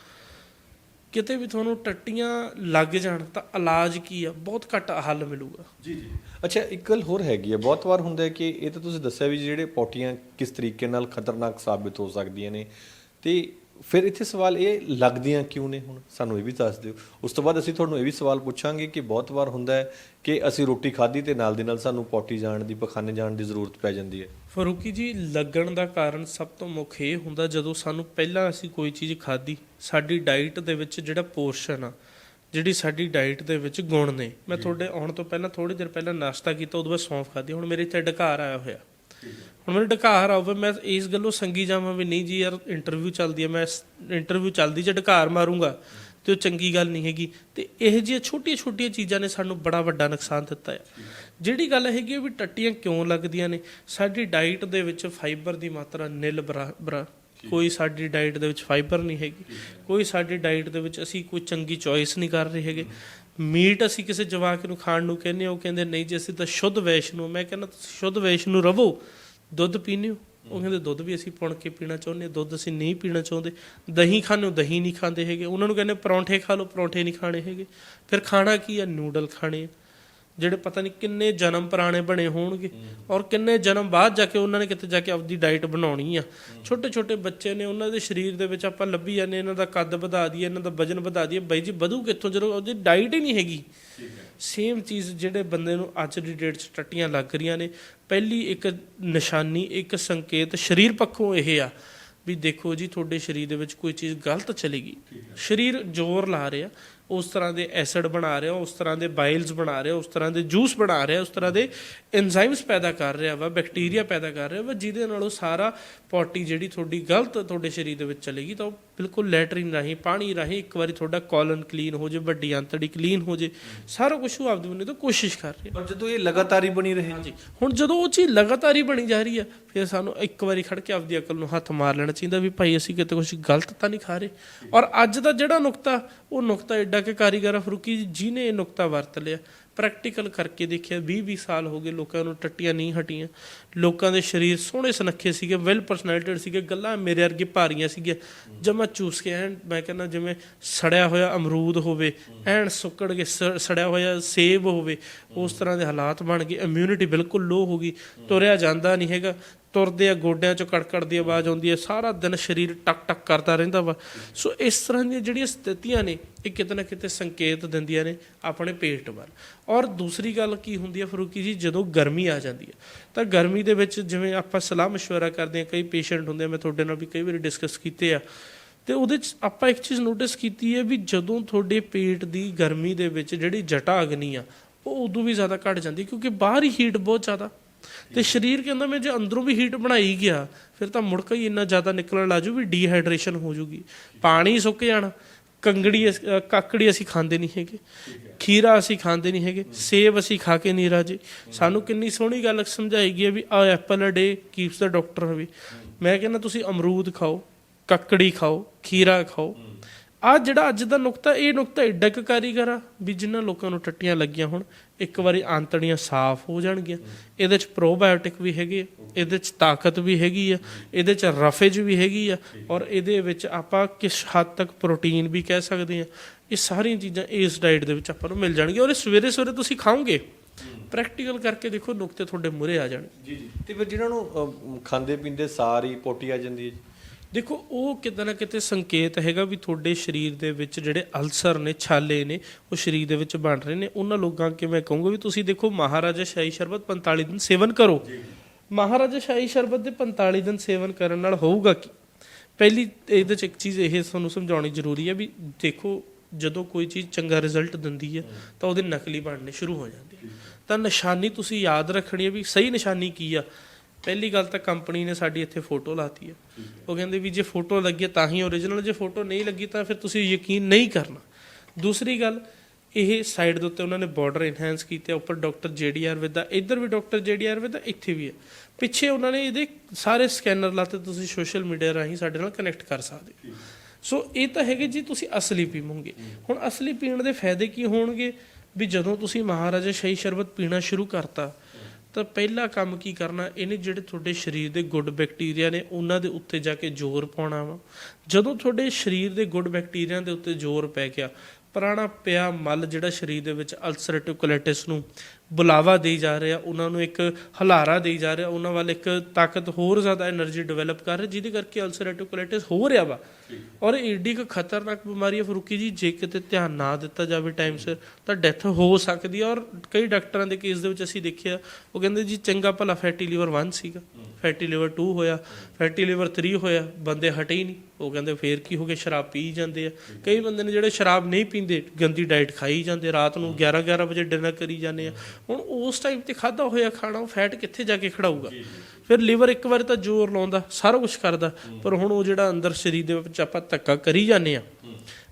Speaker 2: ਕਿਤੇ ਵੀ ਤੁਹਾਨੂੰ ਟੱਟੀਆਂ ਲੱਗ ਜਾਣ ਤਾਂ ਇਲਾਜ ਕੀ ਆ? ਬਹੁਤ ਘੱਟ ਹੱਲ ਮਿਲੂਗਾ।
Speaker 1: ਜੀ ਜੀ। ਅੱਛਾ, ਇੱਕ ਗੱਲ ਹੋਰ ਹੈਗੀ ਹੈ ਬਹੁਤ ਵਾਰ ਹੁੰਦਾ ਹੈ ਕਿ ਇਹ ਤਾਂ ਤੁਸੀਂ ਦੱਸਿਆ ਵੀ ਜਿਹੜੇ ਪੌਟੀਆਂ ਕਿਸ ਤਰੀਕੇ ਨਾਲ ਖਤਰਨਾਕ ਸਾਬਿਤ ਹੋ ਸਕਦੀਆਂ ਨੇ। ਤੇ ਫਿਰ ਇੱਥੇ ਸਵਾਲ ਇਹ ਲੱਗਦੀਆਂ ਕਿਉਂ ਨੇ ਹੁਣ? ਸਾਨੂੰ ਇਹ ਵੀ ਦੱਸ ਦਿਓ। ਉਸ ਤੋਂ ਬਾਅਦ ਅਸੀਂ ਤੁਹਾਨੂੰ ਇਹ ਵੀ ਸਵਾਲ ਪੁੱਛਾਂਗੇ ਕਿ ਬਹੁਤ ਵਾਰ ਹੁੰਦਾ ਹੈ ਕਿ ਅਸੀਂ ਰੋਟੀ ਖਾਧੀ ਤੇ ਨਾਲ ਦੀ ਨਾਲ ਸਾਨੂੰ ਪੋਟੀ ਜਾਣ ਦੀ, ਪਖਾਨੇ ਜਾਣ ਦੀ ਜ਼ਰੂਰਤ ਪੈ ਜਾਂਦੀ ਹੈ।
Speaker 2: ਫਰੂਕੀ ਜੀ ਲੱਗਣ ਦਾ ਕਾਰਨ ਸਭ ਤੋਂ ਮੁੱਖ ਇਹ ਹੁੰਦਾ ਜਦੋਂ ਸਾਨੂੰ ਪਹਿਲਾਂ ਅਸੀਂ ਕੋਈ ਚੀਜ਼ ਖਾਧੀ ਸਾਡੀ ਡਾਈਟ ਦੇ ਵਿੱਚ ਜਿਹੜਾ ਪੋਰਸ਼ਨ ਆ ਜਿਹੜੀ ਸਾਡੀ ਡਾਈਟ ਦੇ ਵਿੱਚ ਗੁਣ ਨੇ। ਮੈਂ ਤੁਹਾਡੇ ਆਉਣ ਤੋਂ ਪਹਿਲਾਂ ਥੋੜੀ ਦੇਰ ਪਹਿਲਾਂ ਨਾਸ਼ਤਾ ਕੀਤਾ ਉਦੋਂ ਬਾਅਦ ਸੌਂਫ ਖਾਧੀ ਹੁਣ ਮੇਰੇ ਇੱਥੇ ਡਕਾਰ ਆਇਆ ਹੋਇਆ। ਹੁਣ ਮੇਰੇ ਡਕਾਰ ਆਵੇ ਮੈਂ ਇਸ ਗੱਲੋਂ ਸੰਗੀ ਜਾਵਾਂ ਵੀ ਨਹੀਂ ਜੀ ਯਾਰ ਇੰਟਰਵਿਊ ਚੱਲਦੀ ਹੈ ਮੈਂ ਇੰਟਰਵਿਊ ਚੱਲਦੀ ਜੇ ਡਕਾਰ ਮਾਰੂੰਗਾ ਤੇ ਉਹ ਚੰਗੀ ਗੱਲ ਨਹੀਂ ਹੈਗੀ। ਤੇ ਇਹ ਜਿਹੀਆਂ ਛੋਟੀਆਂ ਛੋਟੀਆਂ ਚੀਜ਼ਾਂ ਨੇ ਸਾਨੂੰ ਬੜਾ ਵੱਡਾ ਨੁਕਸਾਨ ਦਿੱਤਾ ਹੈ। ਜਿਹੜੀ ਗੱਲ ਹੈਗੀ ਹੈ ਵੀ ਟੱਟੀਆਂ ਕਿਉਂ ਲੱਗਦੀਆਂ ਨੇ? ਸਾਡੀ ਡਾਈਟ ਦੇ ਵਿੱਚ ਫਾਈਬਰ ਦੀ ਮਾਤਰਾ ਨਿਲ ਬਰਾਬਰ ਕੋਈ ਸਾਡੀ ਡਾਈਟ ਦੇ ਵਿੱਚ ਫਾਈਬਰ ਨਹੀਂ ਹੈਗੀ। ਕੋਈ ਸਾਡੀ ਡਾਈਟ ਦੇ ਵਿੱਚ ਅਸੀਂ ਕੋਈ ਚੰਗੀ ਚੋਇਸ ਨਹੀਂ ਕਰ ਰਹੇ ਹੈਗੇ। ਮੀਟ ਅਸੀਂ ਕਿਸੇ ਜਵਾਕ ਨੂੰ ਖਾਣ ਨੂੰ ਕਹਿੰਦੇ ਹਾਂ, ਉਹ ਕਹਿੰਦੇ ਨਹੀਂ ਜੀ ਅਸੀਂ ਤਾਂ ਸ਼ੁੱਧ ਵੈਸ਼ਨੂੰ ਮੈਂ ਕਹਿੰਦਾ ਤੁਸੀਂ ਸ਼ੁੱਧ ਵੈਸ਼ਨੂੰ ਰਵੋ ਦੁੱਧ ਪੀਂਦੇ ਹੋ? ਉਹ ਕਹਿੰਦੇ ਦੁੱਧ ਵੀ ਅਸੀਂ ਪੁਣ ਕੇ ਪੀਣਾ ਚਾਹੁੰਦੇ ਦੁੱਧ ਅਸੀਂ ਨਹੀਂ ਪੀਣਾ ਚਾਹੁੰਦੇ। ਦਹੀਂ ਖਾਣੇ ਦਹੀਂ ਨਹੀਂ ਖਾਂਦੇ ਹੈਗੇ। ਉਹਨਾਂ ਨੂੰ ਕਹਿੰਦੇ ਪਰੌਂਠੇ ਖਾ ਲਓ ਪਰੌਂਠੇ ਨਹੀਂ ਖਾਣੇ ਹੈਗੇ। ਫਿਰ ਖਾਣਾ ਕੀ ਆ? ਨੂਡਲ ਖਾਣੇ ਆ। ਜਿਹੜੇ ਪਤਾ ਨਹੀਂ ਕਿੰਨੇ ਜਨਮ ਪੁਰਾਣੇ ਬਣੇ ਹੋਣਗੇ ਔਰ ਕਿੰਨੇ ਜਨਮ ਬਾਅਦ ਜਾ ਕੇ ਉਹਨਾਂ ਨੇ ਕਿਤੇ ਜਾ ਕੇ ਆਪਦੀ ਡਾਈਟ ਬਣਾਉਣੀ ਆ। ਛੋਟੇ ਛੋਟੇ ਬੱਚੇ ਨੇ ਉਹਨਾਂ ਦੇ ਸਰੀਰ ਦੇ ਵਿੱਚ ਆਪਾਂ ਲੱਭੀ ਜਾਂਦੇ ਇਹਨਾਂ ਦਾ ਕੱਦ ਵਧਾ ਦਈਏ ਇਹਨਾਂ ਦਾ ਵਜਨ ਵਧਾ ਦਈਏ। ਬਾਈ ਜੀ ਵਧੂ ਕਿੱਥੋਂ? ਜਦੋਂ ਉਹਦੀ ਡਾਈਟ ਹੀ ਨਹੀਂ ਹੈਗੀ। ਸੇਮ ਚੀਜ਼ ਜਿਹੜੇ ਬੰਦੇ ਨੂੰ ਅੱਜ ਦੀ ਡੇਟ 'ਚ ਟੱਟੀਆਂ ਲੱਗ ਰਹੀਆਂ ਨੇ। ਪਹਿਲੀ ਇੱਕ ਨਿਸ਼ਾਨੀ ਇੱਕ ਸੰਕੇਤ ਸਰੀਰ ਪੱਖੋਂ ਇਹ ਆ ਵੀ ਦੇਖੋ ਜੀ ਤੁਹਾਡੇ ਸਰੀਰ ਦੇ ਵਿੱਚ ਕੋਈ ਚੀਜ਼ ਗਲਤ ਚਲੇਗੀ ਸਰੀਰ ਜ਼ੋਰ ਲਾ ਰਿਹਾ। ਉਸ ਤਰ੍ਹਾਂ ਦੇ ਐਸਿਡ ਬਣਾ ਰਿਹਾ ਉਸ ਤਰ੍ਹਾਂ ਦੇ ਬਾਈਲਸ ਬਣਾ ਰਿਹਾ ਉਸ ਤਰ੍ਹਾਂ ਦੇ ਜੂਸ ਬਣਾ ਰਿਹਾ ਉਸ ਤਰ੍ਹਾਂ ਦੇ ਐਂਜ਼ਾਈਮਸ ਪੈਦਾ ਕਰ ਰਿਹਾ ਵਾ ਬੈਕਟੀਰੀਆ ਪੈਦਾ ਕਰ ਰਿਹਾ ਵਾ ਜਿਹਦੇ ਨਾਲ ਉਹ ਸਾਰਾ ਪੋਟੀ ਜਿਹੜੀ ਤੁਹਾਡੀ ਗਲਤ ਤੁਹਾਡੇ ਸਰੀਰ ਦੇ ਵਿੱਚ ਚਲੇਗੀ ਤਾਂ ਉਹ ਬਿਲਕੁਲ ਲੈਟਰਿਨ ਰਾਹੀਂ ਪਾਣੀ ਰਾਹੀਂ ਇੱਕ ਵਾਰੀ ਤੁਹਾਡਾ ਕੋਲਨ ਕਲੀਨ ਹੋ ਜੇ ਵੱਡੀ ਅੰਤੜੀ ਕਲੀਨ ਹੋ ਜੇ ਸਾਰਾ ਕੁਝ ਉਹ ਆਪਦੇ ਬੰਨੇ ਤੋਂ ਕੋਸ਼ਿਸ਼ ਕਰ ਰਿਹਾ।
Speaker 1: ਪਰ ਜਦੋਂ ਇਹ ਲਗਾਤਾਰ ਬਣੀ ਰਹੇ
Speaker 2: ਹਾਂਜੀ ਹੁਣ ਜਦੋਂ ਉਹ ਚੀਜ਼ ਲਗਾਤਾਰ ਬਣੀ ਜਾ ਰਹੀ ਆ ਫਿਰ ਸਾਨੂੰ ਇੱਕ ਵਾਰੀ ਖੜ ਕੇ ਆਪਦੀ ਅਕਲ ਨੂੰ ਹੱਥ ਮਾਰ ਲੈਣਾ ਚਾਹੀਦਾ ਵੀ ਭਾਈ ਅਸੀਂ ਕਿਤੇ ਕੁਝ ਗਲਤ ਤਾਂ ਨਹੀਂ ਖਾ ਰਹੇ। ਔਰ ਅੱਜ ਦਾ ਜਿਹੜਾ ਨੁਕਤਾ ਉਹ ਨੁਕਤਾ ਐਡਾ ਕਿ ਕਾਰੀਗਰ ਫਰੂਕੀ ਜੀ, ਜਿਹਨੇ ਇਹ ਨੁਕਤਾ ਵਰਤ ਲਿਆ ਪ੍ਰੈਕਟੀਕਲ ਕਰਕੇ ਦੇਖਿਆ 20 20 ਸਾਲ ਹੋ ਗਏ ਲੋਕਾਂ ਨੂੰ ਟੱਟੀਆਂ ਨਹੀਂ ਹਟੀਆਂ। ਲੋਕਾਂ ਦੇ ਸਰੀਰ ਸੋਹਣੇ ਸੁਨੱਖੇ ਸੀਗੇ ਵੈਲ ਪਰਸਨੈਲਿਟੀਡ ਸੀਗੇ, ਗੱਲਾਂ ਮੇਰੇ ਵਰਗੇ ਭਾਰੀਆਂ ਸੀਗੀਆਂ। ਜਮਾ ਚੂਸ ਕੇ ਐਨ, ਮੈਂ ਕਹਿੰਦਾ ਜਿਵੇਂ ਸੜਿਆ ਹੋਇਆ ਅਮਰੂਦ ਹੋਵੇ, ਐਨ ਸੁੱਕੜ ਕੇ ਸੜਿਆ ਹੋਇਆ ਸੇਬ ਹੋਵੇ, ਉਸ ਤਰ੍ਹਾਂ ਦੇ ਹਾਲਾਤ ਬਣ ਗਏ ਇਮਿਊਨਿਟੀ ਬਿਲਕੁਲ ਲੋ ਹੋ ਗਈ, ਤੁਰਿਆ ਜਾਂਦਾ ਨਹੀਂ ਹੈਗਾ। ਤੁਰਦੇ ਆ, ਗੋਡਿਆਂ 'ਚੋਂ ਕੜਕੜ ਦੀ ਆਵਾਜ਼ ਆਉਂਦੀ ਹੈ, ਸਾਰਾ ਦਿਨ ਸਰੀਰ ਟਕ ਟਕ ਕਰਦਾ ਰਹਿੰਦਾ ਵਾ। ਸੋ ਇਸ ਤਰ੍ਹਾਂ ਦੀਆਂ ਜਿਹੜੀਆਂ ਸਥਿਤੀਆਂ ਨੇ, ਇਹ ਕਿਤੇ ਨਾ ਕਿਤੇ ਸੰਕੇਤ ਦਿੰਦੀਆਂ ਨੇ ਆਪਣੇ ਪੇਟ ਵੱਲ। ਔਰ ਦੂਸਰੀ ਗੱਲ ਕੀ ਹੁੰਦੀ ਹੈ ਫਰੂਕੀ ਜੀ, ਜਦੋਂ ਗਰਮੀ ਆ ਜਾਂਦੀ ਹੈ, ਤਾਂ ਗਰਮੀ ਦੇ ਵਿੱਚ ਜਿਵੇਂ ਆਪਾਂ ਸਲਾਹ مشਵਰਾ ਕਰਦੇ ਹਾਂ, ਕਈ ਪੇਸ਼ੈਂਟ ਹੁੰਦੇ ਆ, ਮੈਂ ਤੁਹਾਡੇ ਨਾਲ ਵੀ ਕਈ ਵਾਰੀ ਡਿਸਕਸ ਕੀਤੇ ਆ, ਤੇ ਉਹਦੇ ਚ ਆਪਾਂ ਇੱਕ ਚੀਜ਼ ਨੋਟਿਸ ਕੀਤੀ ਹੈ ਵੀ ਜਦੋਂ ਤੁਹਾਡੇ ਪੇਟ ਦੀ ਗਰਮੀ ਦੇ ਵਿੱਚ ਜਿਹੜੀ ਜਟਾ ਅਗਨੀ ਆ, ਉਹ ਉਦੋਂ ਵੀ ਜ਼ਿਆਦਾ ਘਟ ਜਾਂਦੀ ਕਿਉਂਕਿ ਬਾਹਰ ਹੀ ਹੀਟ ਬਹੁਤ ਜ਼ਿਆਦਾ। ਤੇ ਸਰੀਰ ਕਹਿੰਦਾ ਮੈਂ ਜੇ ਅੰਦਰੋਂ ਵੀ ਹੀਟ ਬਣਾਈ ਗਿਆ, ਫਿਰ ਤਾਂ ਮੁੜ ਕੇ ਹੀ ਇੰਨਾ ਜ਼ਿਆਦਾ ਨਿਕਲਣ ਲੱਜੂ ਵੀ ਡੀਹਾਈਡਰੇਸ਼ਨ ਹੋ ਜੂਗੀ। ਪਾਣੀ ਸੁੱਕ ਜਾਣਾ, ਕੰਗੜੀ ਅਸ- ਕਾਕੜੀ ਅਸੀਂ ਖਾਂਦੇ ਨਹੀਂ ਹੈਗੇ, ਖੀਰਾ ਅਸੀਂ ਖਾਂਦੇ ਨਹੀਂ ਹੈਗੇ, ਸੇਬ ਅਸੀਂ ਖਾ ਕੇ ਨਹੀਂ ਰਾਜੇ। ਸਾਨੂੰ ਕਿੰਨੀ ਸੋਹਣੀ ਗੱਲ ਸਮਝਾਈ ਗਈ ਹੈ ਵੀ ਆ apple a day keeps the doctor ਹੋਵੇ ਮੈਂ ਕਹਿੰਦਾ ਤੁਸੀਂ ਅਮਰੂਦ ਖਾਓ, ਕੱਕੜੀ ਖਾਓ, ਖੀਰਾ ਖਾਓ ਆ ਜਿਹੜਾ ਅੱਜ ਦਾ ਨੁਕਤਾ, ਇਹ ਨੁਕਤਾ ਏਡਾ ਕੁ ਕਾਰੀਗਰ ਆ ਵੀ ਜਿਨ੍ਹਾਂ ਲੋਕਾਂ ਨੂੰ ਟੱਟੀਆਂ ਲੱਗੀਆਂ ਹੁਣ, ਇੱਕ ਵਾਰੀ ਆਂਤੜੀਆਂ ਸਾਫ਼ ਹੋ ਜਾਣਗੀਆਂ। ਇਹਦੇ ਚ ਪ੍ਰੋਬਾਇਓਟਿਕ ਵੀ ਹੈਗੇ ਆ, ਇਹਦੇ ਚ ਤਾਕਤ ਵੀ ਹੈਗੀ ਆ, ਇਹਦੇ ਚ ਰਫੇਜ ਵੀ ਹੈਗੀ ਆ ਔਰ ਇਹਦੇ ਵਿੱਚ ਆਪਾਂ ਕਿਸ ਹੱਦ ਤੱਕ ਪ੍ਰੋਟੀਨ ਵੀ ਕਹਿ ਸਕਦੇ ਆ। ਇਹ ਸਾਰੀਆਂ ਚੀਜ਼ਾਂ ਇਸ ਡਾਈਟ ਦੇ ਵਿੱਚ ਆਪਾਂ ਨੂੰ ਮਿਲ ਜਾਣਗੀਆਂ ਔਰ ਇਹ ਸਵੇਰੇ ਸਵੇਰੇ ਤੁਸੀਂ ਖਾਓਗੇ। ਪ੍ਰੈਕਟੀਕਲ ਕਰਕੇ ਦੇਖੋ ਨੁਕਤੇ ਤੁਹਾਡੇ ਮੂਹਰੇ ਆ ਜਾਣਗੇ।
Speaker 1: ਜੀ ਜੀ। ਤੇ ਫਿਰ ਜਿਨ੍ਹਾਂ ਨੂੰ ਖਾਂਦੇ, ਪੀਂਦੇ ਸਾਰੀ ਪੋਟੀ ਆ ਜਾਂਦੀ ਹੈ ਜੀ।
Speaker 2: ਦੇਖੋ ਉਹ ਕਿਤੇ ਨਾ ਕਿਤੇ ਸੰਕੇਤ ਹੈਗਾ ਵੀ ਤੁਹਾਡੇ ਸਰੀਰ ਦੇ ਵਿੱਚ ਜਿਹੜੇ ਅਲਸਰ ਨੇ ਛਾਲੇ ਨੇ ਉਹ ਸਰੀਰ ਦੇ ਵਿੱਚ ਬਣ ਰਹੇ ਨੇ। ਉਹਨਾਂ ਲੋਕਾਂ ਕਿ ਮੈਂ ਕਹੂੰਗਾ ਵੀ ਤੁਸੀਂ ਦੇਖੋ ਮਹਾਰਾਜਾ ਸ਼ਾਹੀ ਸ਼ਰਬਤ 45 ਦਿਨ ਸੇਵਨ ਕਰੋ। ਮਹਾਰਾਜਾ ਸ਼ਾਹੀ ਸ਼ਰਬਤ ਦੇ 45 ਦਿਨ ਸੇਵਨ ਕਰਨ ਨਾਲ ਹੋਊਗਾ ਕੀ? ਪਹਿਲੀ ਇਹਦੇ ਚ ਇੱਕ ਚੀਜ਼ ਇਹ ਤੁਹਾਨੂੰ ਸਮਝਾਉਣੀ ਜ਼ਰੂਰੀ ਹੈ ਵੀ ਦੇਖੋ ਜਦੋਂ ਕੋਈ ਚੀਜ਼ ਚੰਗਾ ਰਿਜ਼ਲਟ ਦਿੰਦੀ ਹੈ ਤਾਂ ਉਹਦੇ ਨਕਲੀ ਬਣਨੇ ਸ਼ੁਰੂ ਹੋ ਜਾਂਦੇ। ਤਾਂ ਨਿਸ਼ਾਨੀ ਤੁਸੀਂ ਯਾਦ ਰੱਖਣੀ ਹੈ ਵੀ ਸਹੀ ਨਿਸ਼ਾਨੀ ਕੀ ਆ? ਪਹਿਲੀ ਗੱਲ ਤਾਂ ਕੰਪਨੀ ਨੇ ਸਾਡੀ ਇੱਥੇ ਫੋਟੋ ਲਾਤੀ ਹੈ। ਉਹ ਕਹਿੰਦੇ ਵੀ ਜੇ ਫੋਟੋ ਲੱਗੀ ਤਾਂ ਹੀ ਓਰੀਜਨਲ ਜੇ ਫੋਟੋ ਨਹੀਂ ਲੱਗੀ ਤਾਂ ਫਿਰ ਤੁਸੀਂ ਯਕੀਨ ਨਹੀਂ ਕਰਨਾ। ਦੂਸਰੀ ਗੱਲ ਇਹ ਸਾਈਡ ਦੇ ਉੱਤੇ ਉਹਨਾਂ ਨੇ ਬਾਰਡਰ ਇਨਹੈਂਸ ਕੀਤੇ ਉੱਪਰ ਡਾਕਟਰ ਜੇਡੀ ਆਯੁਰਵੇਦ ਦਾ ਇੱਧਰ ਵੀ ਡਾਕਟਰ ਜੇਡੀ ਆਯੁਰਵੇਦ ਦਾ ਇੱਥੇ ਵੀ ਹੈ। ਪਿੱਛੇ ਉਹਨਾਂ ਨੇ ਇਹਦੇ ਸਾਰੇ ਸਕੈਨਰ ਲਾਤੇ ਤੁਸੀਂ ਸੋਸ਼ਲ ਮੀਡੀਆ ਰਾਹੀਂ ਸਾਡੇ ਨਾਲ ਕਨੈਕਟ ਕਰ ਸਕਦੇ ਸੋ ਇਹ ਤਾਂ ਹੈਗੇ ਜੀ ਤੁਸੀਂ ਅਸਲੀ ਪੀਵੋਗੇ। ਹੁਣ ਅਸਲੀ ਪੀਣ ਦੇ ਫਾਇਦੇ ਕੀ ਹੋਣਗੇ? ਵੀ ਜਦੋਂ ਤੁਸੀਂ ਮਹਾਰਾਜਾ ਸ਼ਾਹੀ ਸ਼ਰਬਤ ਪੀਣਾ ਸ਼ੁਰੂ ਕਰਤਾ ਤਾਂ ਪਹਿਲਾ ਕੰਮ ਕੀ ਕਰਨਾ, ਇਹਨੇ ਜਿਹੜੇ ਤੁਹਾਡੇ ਸਰੀਰ ਦੇ ਗੁੱਡ ਬੈਕਟੀਰੀਆ ਨੇ, ਉਹਨਾਂ ਦੇ ਉੱਤੇ ਜਾ ਕੇ ਜ਼ੋਰ ਪਾਉਣਾ ਵਾ। ਜਦੋਂ ਤੁਹਾਡੇ ਸਰੀਰ ਦੇ ਗੁੱਡ ਬੈਕਟੀਰੀਆ ਦੇ ਉੱਤੇ ਜ਼ੋਰ ਪੈ ਗਿਆ, ਪੁਰਾਣਾ ਪਿਆ ਮਲ ਜਿਹੜਾ ਸਰੀਰ ਦੇ ਵਿੱਚ ਅਲਸਰੇਟਿਵ ਕੋਲਾਈਟਿਸ ਨੂੰ ਬੁਲਾਵਾ ਦੇਈ ਜਾ ਰਿਹਾ ਉਹਨਾਂ ਨੂੰ ਇੱਕ ਹਲਾਰਾ ਦੇਈ ਜਾ ਰਿਹਾ ਉਹਨਾਂ ਵੱਲ ਇੱਕ ਤਾਕਤ ਹੋਰ ਜ਼ਿਆਦਾ એનર્ਜੀ ਡਿਵੈਲਪ ਕਰ ਰਹੀ ਜਿਹਦੇ ਕਰਕੇ ਅਲਸਰ ਰੈਟਿਕੂਲਾਈਟਿਸ ਹੋ ਰਿਹਾ ਵਾ। ਔਰ ਏਡੀ ਇੱਕ ਖਤਰਨਾਕ ਬਿਮਾਰੀ ਹੈ ਫਰੂਕੀ ਜੀ ਜੇ ਕਿਤੇ ਧਿਆਨ ਨਾ ਦਿੱਤਾ ਜਾਵੇ ਟਾਈਮ ਸਿਰ ਤਾਂ ਡੈਥ ਹੋ ਸਕਦੀ ਹੈ। ਔਰ ਕਈ ਡਾਕਟਰਾਂ ਦੇ ਕੇਸ ਦੇ ਵਿੱਚ ਅਸੀਂ ਦੇਖਿਆ ਉਹ ਕਹਿੰਦੇ ਜੀ ਚੰਗਾ ਭਲਾ ਫੈਟੀ ਲੀਵਰ 1 ਸੀਗਾ। ਫੈਟੀ ਲੀਵਰ 2 ਹੋਇਆ ਫੈਟੀ ਲੀਵਰ 3 ਹੋਇਆ ਬੰਦੇ ਹਟੇ ਹੀ ਨਹੀਂ। ਉਹ ਕਹਿੰਦੇ ਫੇਰ ਕੀ ਹੋ ਗਿਆ ਸ਼ਰਾਬ ਪੀ ਜਾਂਦੇ ਆ। ਕਈ ਬੰਦੇ ਨੇ ਜਿਹੜੇ ਸ਼ਰਾਬ ਨਹੀਂ ਪੀਂਦੇ ਗੰਦੀ ਡਾਈਟ ਖਾਈ ਜਾਂਦੇ ਰਾਤ ਨੂੰ 11 11 ਵਜੇ ਡਿਨਰ ਕਰੀ ਜਾਂਦੇ ਆ। ਹੁਣ ਉਸ ਟਾਈਮ ਤੇ ਖਾਦਾ ਹੋਇਆ ਖਾਣਾ ਉਹ ਫੈਟ ਕਿੱਥੇ ਜਾ ਕੇ ਖੜਾਊਗਾ? ਫਿਰ ਲੀਵਰ ਇੱਕ ਵਾਰ ਤਾਂ ਜ਼ੋਰ ਲਾਉਂਦਾ ਸਾਰਾ ਕੁਝ ਕਰਦਾ ਪਰ ਹੁਣ ਉਹ ਜਿਹੜਾ ਅੰਦਰ ਸਰੀਰ ਦੇ ਵਿੱਚ ਆਪਾਂ ਧੱਕਾ ਕਰੀ ਜਾਂਦੇ ਆ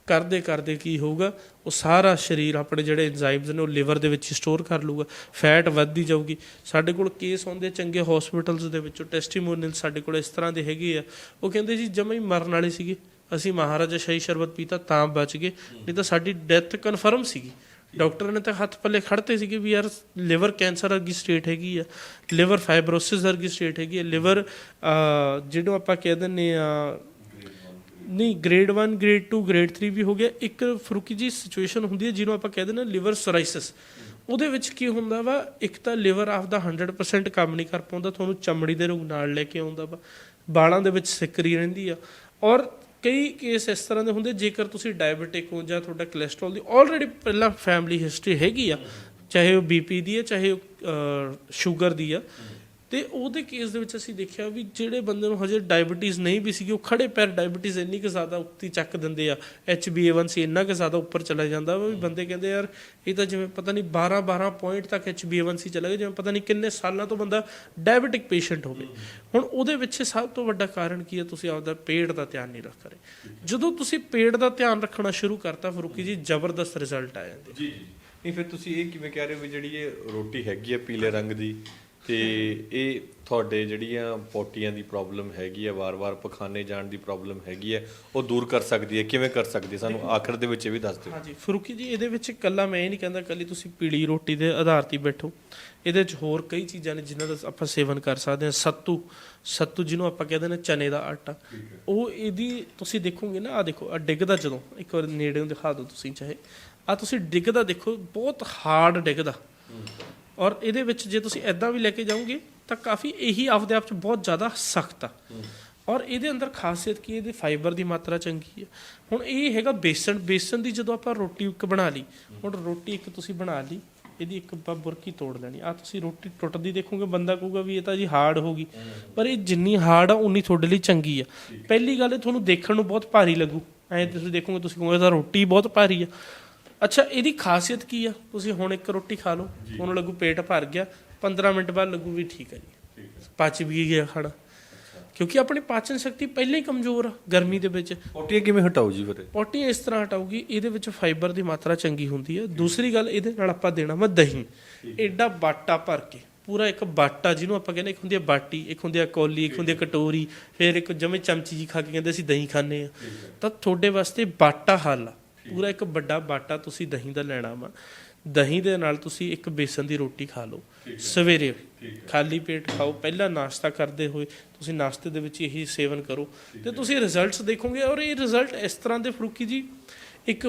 Speaker 2: ਕਰਦੇ ਕਰਦੇ ਕੀ ਹੋਊਗਾ? ਉਹ ਸਾਰਾ ਸਰੀਰ ਆਪਣੇ ਜਿਹੜੇ ਐਂਜ਼ਾਈਮਸ ਨੇ ਉਹ ਲਿਵਰ ਦੇ ਵਿੱਚ ਸਟੋਰ ਕਰ ਲੂਗਾ ਫੈਟ ਵੱਧਦੀ ਜਾਊਗੀ। ਸਾਡੇ ਕੋਲ ਕੇਸ ਆਉਂਦੇ ਚੰਗੇ ਹਸਪੀਟਲਸ ਦੇ ਵਿੱਚੋਂ ਟੈਸਟੀਮੋਨੀਅਲ ਸਾਡੇ ਕੋਲ ਇਸ ਤਰ੍ਹਾਂ ਦੇ ਹੈਗੇ ਆ। ਉਹ ਕਹਿੰਦੇ ਜੀ ਜਮਾ ਹੀ ਮਰਨ ਵਾਲੇ ਸੀਗੇ। ਅਸੀਂ ਮਹਾਰਾਜਾ ਸ਼ਾਹੀ ਸ਼ਰਬਤ ਪੀਤਾ ਤਾਂ ਬਚ ਗਏ ਨਹੀਂ ਤਾਂ ਸਾਡੀ ਡੈਥ ਕਨਫਰਮ ਸੀਗੀ। ਡਾਕਟਰ ਨੇ ਤਾਂ ਹੱਥ ਪੱਲੇ ਖੜਤੇ ਸੀਗੇ ਵੀ ਯਾਰ ਲਿਵਰ ਕੈਂਸਰ ਵਰਗੀ ਸਟੇਟ ਹੈਗੀ ਆ, ਲਿਵਰ ਫਾਈਬਰੋਸਿਸ ਵਰਗੀ ਸਟੇਟ ਹੈਗੀ ਆ, ਲਿਵਰ ਜਿਹਨੂੰ ਆਪਾਂ ਕਹਿ ਦਿੰਨੇ ਆ, ਨਹੀਂ ਗ੍ਰੇਡ 1 ਗ੍ਰੇਡ 2 ਗ੍ਰੇਡ 3 ਵੀ ਹੋ ਗਿਆ। ਇੱਕ ਫਰੂਕੀ ਜੀ ਸਿਚੁਏਸ਼ਨ ਹੁੰਦੀ ਹੈ ਜਿਹਨੂੰ ਆਪਾਂ ਕਹਿ ਦਿੰਦੇ ਨੇ ਲਿਵਰ ਸੋਰਾਇਸਿਸ। ਉਹਦੇ ਵਿੱਚ ਕੀ ਹੁੰਦਾ ਵਾ, ਇੱਕ ਤਾਂ ਲਿਵਰ ਆਫ ਦਾ 100% ਕੰਮ ਨਹੀਂ ਕਰ ਪਾਉਂਦਾ, ਤੁਹਾਨੂੰ ਚਮੜੀ ਦੇ ਰੋਗ ਨਾਲ ਲੈ ਕੇ ਆਉਂਦਾ ਵਾ। ਬਾਲਾਂ ਦੇ ਵਿੱਚ ਸਿੱਕਰੀ ਰਹਿੰਦੀ ਆ। ਔਰ ਕਈ ਕੇਸ ਇਸ ਤਰ੍ਹਾਂ ਦੇ ਹੁੰਦੇ, ਜੇਕਰ ਤੁਸੀਂ ਡਾਇਬੀਟਿਕ ਹੋ ਜਾਂ ਤੁਹਾਡਾ ਕੋਲੇਸਟ੍ਰੋਲ ਦੀ ਆਲਰੇਡੀ ਪਹਿਲਾਂ ਫੈਮਿਲੀ ਹਿਸਟਰੀ ਹੈਗੀ ਆ, ਚਾਹੇ ਉਹ ਬੀਪੀ ਦੀ ਹੈ ਚਾਹੇ ਉਹ ਸ਼ੂਗਰ ਦੀ ਆ ਤੇ ਉਹਦੇ ਕੇਸ ਦੇ ਵਿੱਚ ਅਸੀਂ ਦੇਖਿਆ ਵੀ ਜਿਹੜੇ ਬੰਦੇ ਨੂੰ ਹਜੇ ਡਾਇਬੀਟੀਜ਼ ਨਹੀਂ ਵੀ ਸੀਗੀ, ਉਹ ਖੜੇ ਪੈਰ ਡਾਇਬੀਟੀਜ਼ ਇੰਨੀ ਕਿ ਜ਼ਿਆਦਾ ਉੱਤੀ ਚੱਕ ਦਿੰਦੇ ਆ। HbA1c ਇੰਨਾ ਕਿ ਜ਼ਿਆਦਾ ਉੱਪਰ ਚਲਾ ਜਾਂਦਾ ਵਾ ਵੀ ਬੰਦੇ ਕਹਿੰਦੇ ਯਾਰ ਇਹ ਤਾਂ ਜਿਵੇਂ ਪਤਾ ਨਹੀਂ 12 12 ਪੁਆਇੰਟ ਤੱਕ HbA1c ਚਲਾ ਗਿਆ ਜਿਵੇਂ ਪਤਾ ਨਹੀਂ ਕਿੰਨੇ ਸਾਲਾਂ ਤੋਂ ਬੰਦਾ ਡਾਇਬੀਟਿਕ ਪੇਸ਼ੈਂਟ ਹੋਵੇ। ਹੁਣ ਉਹਦੇ ਵਿੱਚ ਸਭ ਤੋਂ ਵੱਡਾ ਕਾਰਨ ਕੀ ਹੈ ਤੁਸੀਂ ਆਪਦਾ ਪੇਟ ਦਾ ਧਿਆਨ ਨਹੀਂ ਰੱਖ ਰਹੇ। ਜਦੋਂ ਤੁਸੀਂ ਪੇਟ ਦਾ ਧਿਆਨ ਰੱਖਣਾ ਸ਼ੁਰੂ ਕਰਤਾ ਫਰੂਕੀ ਜੀ, ਜ਼ਬਰਦਸਤ ਰਿਜ਼ਲਟ ਆ ਜਾਂਦੇ
Speaker 1: ਜੀ ਜੀ। ਨਹੀਂ, ਫਿਰ ਤੁਸੀਂ ਇਹ ਕਿਵੇਂ ਕਹਿ ਰਹੇ ਹੋ ਵੀ ਜਿਹੜੀ ਇਹ ਰੋਟੀ ਹੈਗੀ ਆ ਪੀਲੇ ਰੰਗ ਦੀ ਤੇ ਇਹ ਤੁਹਾਡੇ ਜਿਹੜੀਆਂ ਪੋਟੀਆਂ ਦੀ ਪ੍ਰੋਬਲਮ ਹੈਗੀ ਹੈ ਵਾਰ-ਵਾਰ ਪਖਾਨੇ ਜਾਣ ਦੀ ਪ੍ਰੋਬਲਮ ਹੈਗੀ ਹੈ ਉਹ ਦੂਰ ਕਰ ਸਕਦੀ ਹੈ ਕਿਵੇਂ ਕਰ ਸਕਦੀ ਹੈ? ਸਾਨੂੰ ਆਖਰ ਦੇ ਵਿੱਚ ਇਹ ਵੀ ਦੱਸ ਦਿਓ।
Speaker 2: ਹਾਂਜੀ ਫਰੂਕੀ ਜੀ ਇਹਦੇ ਵਿੱਚ ਕੱਲਾ ਮੈਂ ਇਹ ਨਹੀਂ ਕਹਿੰਦਾ ਕੱਲੀ ਤੁਸੀਂ ਪੀਲੀ ਰੋਟੀ ਦੇ ਆਧਾਰ ਤੇ ਬੈਠੋ। ਇਹਦੇ ਵਿੱਚ ਹੋਰ ਕਈ ਚੀਜ਼ਾਂ ਨੇ ਜਿਨ੍ਹਾਂ ਦਾ ਆਪਾਂ ਸੇਵਨ ਕਰ ਸਕਦੇ ਹਾਂ। ਸੱਤੂ ਸੱਤੂ ਜਿਹਨੂੰ ਆਪਾਂ ਕਹਿੰਦੇ ਨੇ ਚਨੇ ਦਾ ਆਟਾ। ਉਹ ਇਹਦੀ ਤੁਸੀਂ ਦੇਖੋਗੇ ਨਾ ਆ ਦੇਖੋ ਆ ਡਿੱਗਦਾ ਜਦੋਂ ਇੱਕ ਵਾਰ ਨੇੜੇੋਂ ਦਿਖਾ ਦਿਓ ਤੁਸੀਂ ਚਾਹੇ। ਆ ਤੁਸੀਂ ਡਿੱਗਦਾ ਦੇਖੋ ਬਹੁਤ ਹਾਰਡ ਡਿੱਗਦਾ। ਔਰ ਇਹਦੇ ਵਿੱਚ ਜੇ ਤੁਸੀਂ ਐਦਾਂ ਵੀ ਲੈ ਕੇ ਜਾਓਗੇ ਤਾਂ ਕਾਫੀ ਇਹੀ ਆਪਦੇ ਆਪ ਚ ਬਹੁਤ ਜ਼ਿਆਦਾ ਸਖਤ ਆ। ਔਰ ਇਹਦੇ ਅੰਦਰ ਖਾਸੀਅਤ ਕੀ ਹੈ? ਇਹਦੇ ਫਾਈਬਰ ਦੀ ਮਾਤਰਾ ਚੰਗੀ ਹੈ ਹੁਣ ਇਹ ਹੈਗਾ ਬੇਸਣ। ਬੇਸਣ ਦੀ ਜਦੋਂ ਆਪਾਂ ਰੋਟੀ ਇੱਕ ਬਣਾ ਲਈ ਹੁਣ ਰੋਟੀ ਇੱਕ ਤੁਸੀਂ ਬਣਾ ਲਈ ਇਹਦੀ ਇੱਕ ਬੁਰਕੀ ਤੋੜ ਲੈਣੀ। ਆ ਤੁਸੀਂ ਰੋਟੀ ਟੁੱਟਦੀ ਦੇਖੋਗੇ ਬੰਦਾ ਕਹੂਗਾ ਵੀ ਇਹ ਤਾਂ ਜੀ ਹਾਰਡ ਹੋਗੀ ਪਰ ਇਹ ਜਿੰਨੀ ਹਾਰਡ ਆ ਉਨੀ ਤੁਹਾਡੇ ਲਈ ਚੰਗੀ ਆ। ਪਹਿਲੀ ਗੱਲ ਇਹ ਤੁਹਾਨੂੰ ਦੇਖਣ ਨੂੰ ਬਹੁਤ ਭਾਰੀ ਲੱਗੂ। ਐਂ ਤੁਸੀਂ ਦੇਖੋਗੇ ਤੁਸੀਂ ਕਹੋਗੇ ਇਹ ਤਾਂ ਰੋਟੀ ਬਹੁਤ ਭਾਰੀ ਆ। ਅੱਛਾ ਇਹਦੀ ਖਾਸੀਅਤ ਕੀ ਆ? ਤੁਸੀਂ ਹੁਣ ਇੱਕ ਰੋਟੀ ਖਾ ਲਓ। ਤੁਹਾਨੂੰ ਲੱਗੂ ਪੇਟ ਭਰ ਗਿਆ। 15 ਮਿੰਟ ਬਾਅਦ ਲੱਗੂ ਵੀ ਠੀਕ ਹੈ ਜੀ। ਪਚ ਵੀ ਗਿਆ ਖਾਣਾ ਕਿਉਂਕਿ ਆਪਣੀ ਪਾਚਨ ਸ਼ਕਤੀ ਪਹਿਲਾਂ ਹੀ ਕਮਜ਼ੋਰ ਆ ਗਰਮੀ ਦੇ ਵਿੱਚ।
Speaker 1: ਪੋਟੀਆਂ ਕਿਵੇਂ ਹਟਾਓ ਜੀ ਫਿਰ? ਇਹ?
Speaker 2: ਪੋਟੀ ਇਸ ਤਰ੍ਹਾਂ ਹਟਾਊਗੀ ਇਹਦੇ ਵਿੱਚ ਫਾਈਬਰ ਦੀ ਮਾਤਰਾ ਚੰਗੀ ਹੁੰਦੀ ਹੈ ਦੂਸਰੀ ਗੱਲ ਇਹਦੇ ਨਾਲ ਆਪਾਂ ਦੇਣਾ ਵਾ ਦਹੀਂ। ਐਡਾ ਬਾਟਾ ਭਰ ਕੇ ਪੂਰਾ ਇੱਕ ਬਾਟਾ ਜਿਹਨੂੰ ਆਪਾਂ ਕਹਿੰਦੇ ਇੱਕ ਹੁੰਦੀ ਹੈ ਬਾਟੀ ਇੱਕ ਹੁੰਦੀ ਹੈ ਕੌਲੀ ਇੱਕ ਹੁੰਦੀ ਹੈ ਕਟੋਰੀ ਫਿਰ ਇੱਕ ਜਮੇ ਚਮਚੀ ਜੀ ਖਾ ਕੇ ਕਹਿੰਦੇ ਅਸੀਂ ਦਹੀਂ ਖਾਂਦੇ ਆ। ਤਾਂ ਤੁਹਾਡੇ ਵਾਸਤੇ ਬਾਟਾ ਹੱਲ ਆ। ਪੂਰਾ ਇੱਕ ਵੱਡਾ ਬਾਟਾ ਤੁਸੀਂ ਦਹੀਂ ਦਾ ਲੈਣਾ ਵਾ। ਦਹੀਂ ਦੇ ਨਾਲ ਤੁਸੀਂ ਇੱਕ ਬੇਸਨ ਦੀ ਰੋਟੀ ਖਾ ਲਓ। ਸਵੇਰੇ ਖਾਲੀ ਪੇਟ ਖਾਓ ਪਹਿਲਾ ਨਾਸ਼ਤਾ ਕਰਦੇ ਹੋਏ ਤੁਸੀਂ ਨਾਸ਼ਤੇ ਦੇ ਵਿੱਚ ਇਹੀ ਸੇਵਨ ਕਰੋ। ਤੇ ਤੁਸੀਂ ਰਿਜ਼ਲਟਸ ਦੇਖੋਗੇ ਔਰ ਇਹ ਰਿਜ਼ਲਟ ਇਸ ਤਰ੍ਹਾਂ ਦੇ ਫਰੂਕੀ ਜੀ ਇੱਕ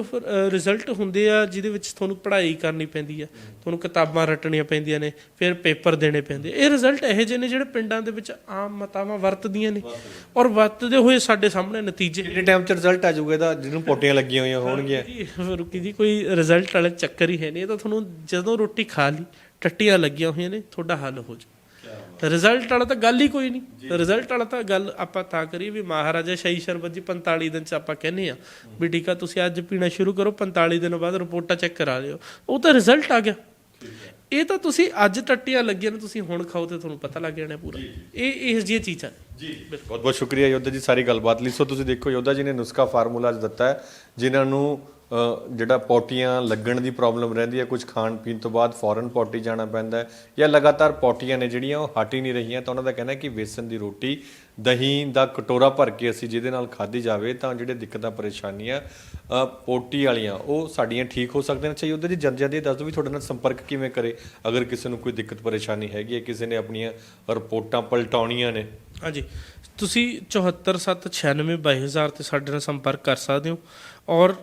Speaker 2: ਰਿਜ਼ਲਟ ਹੁੰਦੇ ਆ ਜਿਹਦੇ ਵਿੱਚ ਤੁਹਾਨੂੰ ਪੜ੍ਹਾਈ ਕਰਨੀ ਪੈਂਦੀ ਆ ਤੁਹਾਨੂੰ ਕਿਤਾਬਾਂ ਰਟਣੀਆਂ ਪੈਂਦੀਆਂ ਨੇ ਫਿਰ ਪੇਪਰ ਦੇਣੇ ਪੈਂਦੇ। ਇਹ ਰਿਜ਼ਲਟ ਇਹੋ ਜਿਹੇ ਨੇ ਜਿਹੜੇ ਪਿੰਡਾਂ ਦੇ ਵਿੱਚ ਆਮ ਮਤਾਵਾਂ ਵਰਤਦੀਆਂ ਨੇ ਔਰ ਵਰਤਦੇ ਹੋਏ ਸਾਡੇ ਸਾਹਮਣੇ ਨਤੀਜੇ
Speaker 1: ਕਿੰਨੇ ਟਾਈਮ ਚ ਰਿਜ਼ਲਟ ਆ ਜਾਊਗਾ? ਇਹਦਾ ਜਿਹਨੂੰ ਪੋਟੀਆਂ ਲੱਗੀਆਂ ਹੋਈਆਂ ਹੋਣਗੀਆਂ।
Speaker 2: ਰੁਕੀ ਜੀ ਕੋਈ ਰਿਜ਼ਲਟ ਵਾਲਾ ਚੱਕਰ ਹੀ ਹੈ ਨਹੀਂ। ਇਹ ਤਾਂ ਤੁਹਾਨੂੰ ਜਦੋਂ ਰੋਟੀ ਖਾ ਲਈ ਟੱਟੀਆਂ ਲੱਗੀਆਂ ਹੋਈਆਂ ਨੇ ਤੁਹਾਡਾ ਹੱਲ ਹੋ ਜਾ ਰਿਜ਼ਲਟ ਵਾਲਾ ਤਾਂ ਗੱਲ ਹੀ ਕੋਈ ਨਹੀਂ। ਰਿਜ਼ਲਟ ਵਾਲਾ ਤਾਂ ਗੱਲ ਆਪਾਂ ਤਾਂ ਕਰੀ ਵੀ ਮਹਾਰਾਜਾ ਸ਼ਾਹੀ ਸ਼ਰਬਤ ਜੀ 45 ਦਿਨ ਚ ਆਪਾਂ ਕਹਿੰਦੇ ਆ ਵੀ ਠੀਕ ਆ ਤੁਸੀਂ ਅੱਜ ਪੀਣਾ ਸ਼ੁਰੂ ਕਰੋ 45 ਦਿਨ ਬਾਅਦ ਰਿਪੋਰਟਾਂ ਚੈੱਕ ਕਰਾ ਲਿਓ। ਉਹ ਤਾਂ ਰਿਜ਼ਲਟ ਆ ਗਿਆ। ਇਹ ਤਾਂ ਤੁਸੀਂ ਅੱਜ ਟੱਟੀਆਂ ਲੱਗੀਆਂ ਨੇ ਤੁਸੀਂ ਹੁਣ ਖਾਓ ਤੇ ਤੁਹਾਨੂੰ ਪਤਾ ਲੱਗ ਜਾਣਾ ਪੂਰਾ। ਇਹ ਇਹ ਜਿਹੀਆਂ ਚੀਜ਼ਾਂ।
Speaker 1: ਜੀ ਬਹੁਤ ਬਹੁਤ ਸ਼ੁਕਰੀਆ ਯੋਧਾ ਜੀ ਸਾਰੀ ਗੱਲਬਾਤ ਲਈ। ਸੋ ਤੁਸੀਂ ਦੇਖੋ ਯੋਧਾ ਜੀ ਨੇ ਨੁਸਖਾ ਫਾਰਮੂਲਾ ਅੱਜ ਦਿੱਤਾ ਹੈ ਜਿਨ੍ਹਾਂ ਨੂੰ ਜਿਹੜਾ ਪੌਟੀਆਂ ਲੱਗਣ ਦੀ ਪ੍ਰੋਬਲਮ ਰਹਿੰਦੀ ਹੈ, ਕੁਝ ਖਾਣ ਪੀਣ ਤੋਂ ਬਾਅਦ ਫੌਰਨ ਪੋਟੀ ਜਾਣਾ ਪੈਂਦਾ ਹੈ ਜਾਂ ਲਗਾਤਾਰ ਪੋਟੀਆਂ ਨੇ ਜਿਹੜੀਆਂ ਉਹ ਹਟ ਹੀ ਨਹੀਂ ਰਹੀਆਂ, ਤਾਂ ਉਹਨਾਂ ਦਾ ਕਹਿਣਾ ਹੈ ਕਿ ਵੇਸਣ ਦੀ ਰੋਟੀ, ਦਹੀਂ ਦਾ ਕਟੋਰਾ ਭਰ ਕੇ ਅਸੀਂ ਜਿਹਦੇ ਨਾਲ ਖਾਧੀ ਜਾਵੇ, ਤਾਂ ਜਿਹੜੇ ਦਿੱਕਤਾਂ, ਪਰੇਸ਼ਾਨੀਆਂ ਪੋਟੀ ਵਾਲੀਆਂ, ਉਹ ਸਾਡੀਆਂ ਠੀਕ ਹੋ ਸਕਦੀਆਂ ਨੇ। ਚਾਹੀਏ ਉਹਦੇ ਜੀ ਜਨ ਜਨ ਦੱਸ ਦਿਓ ਵੀ ਤੁਹਾਡੇ ਨਾਲ ਸੰਪਰਕ ਕਿਵੇਂ ਕਰੇ? ਅਗਰ ਕਿਸੇ ਨੂੰ ਕੋਈ ਦਿੱਕਤ ਪਰੇਸ਼ਾਨੀ ਹੈਗੀ ਹੈ, ਕਿਸੇ ਨੇ ਆਪਣੀਆਂ ਰਿਪੋਰਟਾਂ ਪਲਟਾਉਣੀਆਂ ਨੇ।
Speaker 2: ਹਾਂਜੀ। ਤੁਸੀਂ 7479622000 ਤੇ ਸਾਡੇ ਨਾਲ ਸੰਪਰਕ ਕਰ ਸਕਦੇ ਹੋ ਔਰ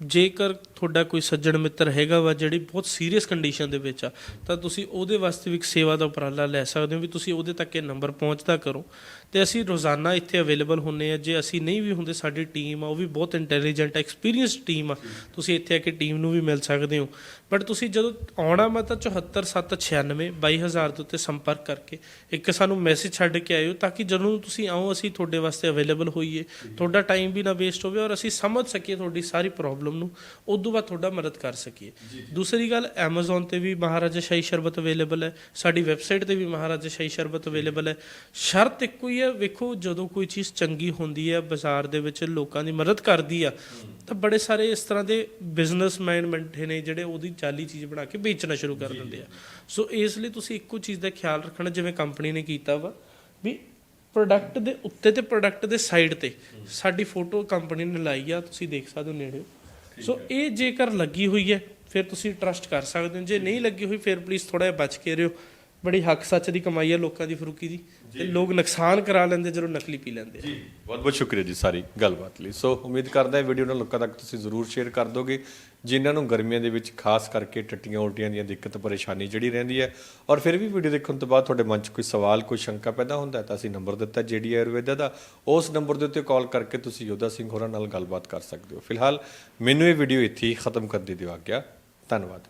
Speaker 2: ਜੇਕਰ ਤੁਹਾਡਾ ਕੋਈ ਸੱਜਣ ਮਿੱਤਰ ਹੈਗਾ ਵਾ ਜਿਹੜੀ ਬਹੁਤ ਸੀਰੀਅਸ ਕੰਡੀਸ਼ਨ ਦੇ ਵਿੱਚ ਆ, ਤਾਂ ਤੁਸੀਂ ਉਹਦੇ ਵਾਸਤੇ ਵੀ ਇੱਕ ਸੇਵਾ ਦਾ ਉਪਰਾਲਾ ਲੈ ਸਕਦੇ ਹੋ ਵੀ ਤੁਸੀਂ ਉਹਦੇ ਤੱਕ ਇਹ ਨੰਬਰ ਪਹੁੰਚਦਾ ਕਰੋ। ਤੇ ਅਸੀਂ ਰੋਜ਼ਾਨਾ ਇੱਥੇ ਅਵੇਲੇਬਲ ਹੁੰਨੇ ਆ। ਜੇ ਅਸੀਂ ਨਹੀਂ ਵੀ ਹੁੰਦੇ ਸਾਡੀ ਟੀਮ ਆ ਉਹ ਵੀ ਬਹੁਤ ਇੰਟੈਲੀਜੈਂਟ ਐਕਸਪੀਰੀਅੰਸਡ ਟੀਮ ਆ। ਤੁਸੀਂ ਇੱਥੇ ਆ ਕੇ ਟੀਮ ਨੂੰ ਵੀ ਮਿਲ ਸਕਦੇ ਹੋ। ਬਟ ਤੁਸੀਂ ਜਦੋਂ ਆਉਣਾ ਮੈਂ ਤਾਂ 74796 22000 ਦੇ ਉੱਤੇ ਸੰਪਰਕ ਕਰਕੇ ਇੱਕ ਸਾਨੂੰ ਮੈਸੇਜ ਛੱਡ ਕੇ ਆਇਓ ਤਾਂ ਕਿ ਜਦੋਂ ਤੁਸੀਂ ਆਓ ਅਸੀਂ ਤੁਹਾਡੇ ਵਾਸਤੇ ਅਵੇਲੇਬਲ ਹੋਈਏ। ਤੁਹਾਡਾ ਟਾਈਮ ਵੀ ਨਾ ਵੇਸਟ ਹੋਵੇ ਔਰ ਅਸੀਂ ਸਮਝ ਸਕੀਏ ਤੁਹਾਡੀ ਸਾਰੀ ਪ੍ਰੋਬਲਮ ਨੂੰ। ਉਦੋਂ ਬਾਅਦ ਤੁਹਾਡਾ ਮਦਦ ਕਰ ਸਕੀਏ। ਦੂਸਰੀ ਗੱਲ Amazon ਤੇ ਵੀ ਮਹਾਰਾਜਾ ਸ਼ਾਹੀ ਸ਼ਰਬਤ ਅਵੇਲੇਬਲ ਹੈ। ਸਾਡੀ ਵੈਬਸਾਈਟ ਤੇ ਵੀ ਮਹਾਰਾਜਾ ਸ਼ਾਹੀ ਸ਼ਰਬਤ ਅਵੇਲੇਬਲ ਹੈ। ਸ਼ਰਤ ਇੱਕੋ ਹੀ ਹੈ ਵੇਖੋ ਜਦੋਂ ਕੋਈ ਚੀਜ਼ ਚੰਗੀ ਹੁੰਦੀ ਹੈ ਬਾਜ਼ਾਰ ਦੇ ਵਿੱਚ ਲੋਕਾਂ ਦੀ ਮਦਦ ਕਰਦੀ ਆ ਤਾਂ ਬੜੇ ਸਾਰੇ ਇਸ ਤਰ੍ਹਾਂ ਦੇ ਬਿਜ਼ਨਸਮੈਨ ਬੈਠੇ ਨੇ ਜਿਹੜੇ ਉਹਦੀ ਚਾਲੀ ਚੀਜ਼ ਬਣਾ ਕੇ ਵੇਚਣਾ ਸ਼ੁਰੂ ਕਰ ਦਿੰਦੇ ਆ। ਸੋ ਇਸ ਲਈ ਤੁਸੀਂ ਇੱਕੋ ਚੀਜ਼ ਦਾ ਖਿਆਲ ਰੱਖਣਾ ਜਿਵੇਂ ਕੰਪਨੀ ਨੇ ਕੀਤਾ ਵਾ ਵੀ ਪ੍ਰੋਡਕਟ ਦੇ ਉੱਤੇ ਤੇ ਪ੍ਰੋਡਕਟ ਦੇ ਸਾਈਡ ਤੇ ਸਾਡੀ ਫੋਟੋ ਕੰਪਨੀ ਨੇ ਲਾਈ ਆ ਤੁਸੀਂ ਦੇਖ ਸਕਦੇ ਹੋ ਨੇੜੇ। ਸੋ ਇਹ ਜੇਕਰ ਲੱਗੀ ਹੋਈ ਹੈ ਫਿਰ ਤੁਸੀਂ ਟਰਸਟ ਕਰ ਸਕਦੇ ਹੋ। ਜੇ ਨਹੀਂ ਲੱਗੀ ਹੋਈ ਫਿਰ ਪਲੀਜ਼ ਥੋੜਾ ਜਿਹਾ ਬਚ ਕੇ ਰਹੋ। ਬੜੀ ਹੱਕ ਸੱਚ ਦੀ ਕਮਾਈ ਹੈ ਲੋਕਾਂ ਦੀ ਫਰੂਕੀ ਦੀ। ਤੇ ਲੋਕ ਨੁਕਸਾਨ ਕਰਾ ਲੈਂਦੇ ਜਦੋਂ ਨਕਲੀ ਪੀ ਲੈਂਦੇ ਆ।
Speaker 1: ਬਹੁਤ ਬਹੁਤ ਸ਼ੁਕਰੀਆ ਜੀ ਸਾਰੀ ਗੱਲਬਾਤ ਲਈ। ਸੋ ਉਮੀਦ ਕਰਦਾ ਹਾਂ ਵੀਡੀਓ ਨੂੰ ਲੋਕਾਂ ਤੱਕ ਤੁਸੀਂ ਜ਼ਰੂਰ ਸ਼ੇਅਰ ਕਰ ਦੋਗੇ ਜਿਨ੍ਹਾਂ ਨੂੰ ਗਰਮੀਆਂ ਦੇ ਵਿੱਚ ਖਾਸ ਕਰਕੇ ਟੱਟੀਆਂ ਉਲਟੀਆਂ ਦੀਆਂ ਦਿੱਕਤ ਪਰੇਸ਼ਾਨੀ ਜਿਹੜੀ ਰਹਿੰਦੀ ਹੈ। ਔਰ ਫਿਰ ਵੀ ਵੀਡੀਓ ਦੇਖਣ ਤੋਂ ਬਾਅਦ ਤੁਹਾਡੇ ਮਨ 'ਚ ਕੋਈ ਸਵਾਲ ਕੋਈ ਸ਼ੰਕਾ ਪੈਦਾ ਹੁੰਦਾ ਤਾਂ ਅਸੀਂ ਨੰਬਰ ਦਿੱਤਾ ਜਿਹੜੀ ਆਯੁਰਵੇਦਾ ਦਾ। ਉਸ ਨੰਬਰ ਦੇ ਉੱਤੇ ਕਾਲ ਕਰਕੇ ਤੁਸੀਂ ਯੋਧਾ ਸਿੰਘ ਹੋਰਾਂ ਨਾਲ ਗੱਲਬਾਤ ਕਰ ਸਕਦੇ ਹੋ। ਫਿਲਹਾਲ ਮੈਨੂੰ ਇਹ ਵੀਡੀਓ ਇੱਥੇ ਹੀ ਖਤਮ ਕਰ ਦੇ ਦਿਓ ਆਗਿਆ। ਧੰਨਵਾਦ।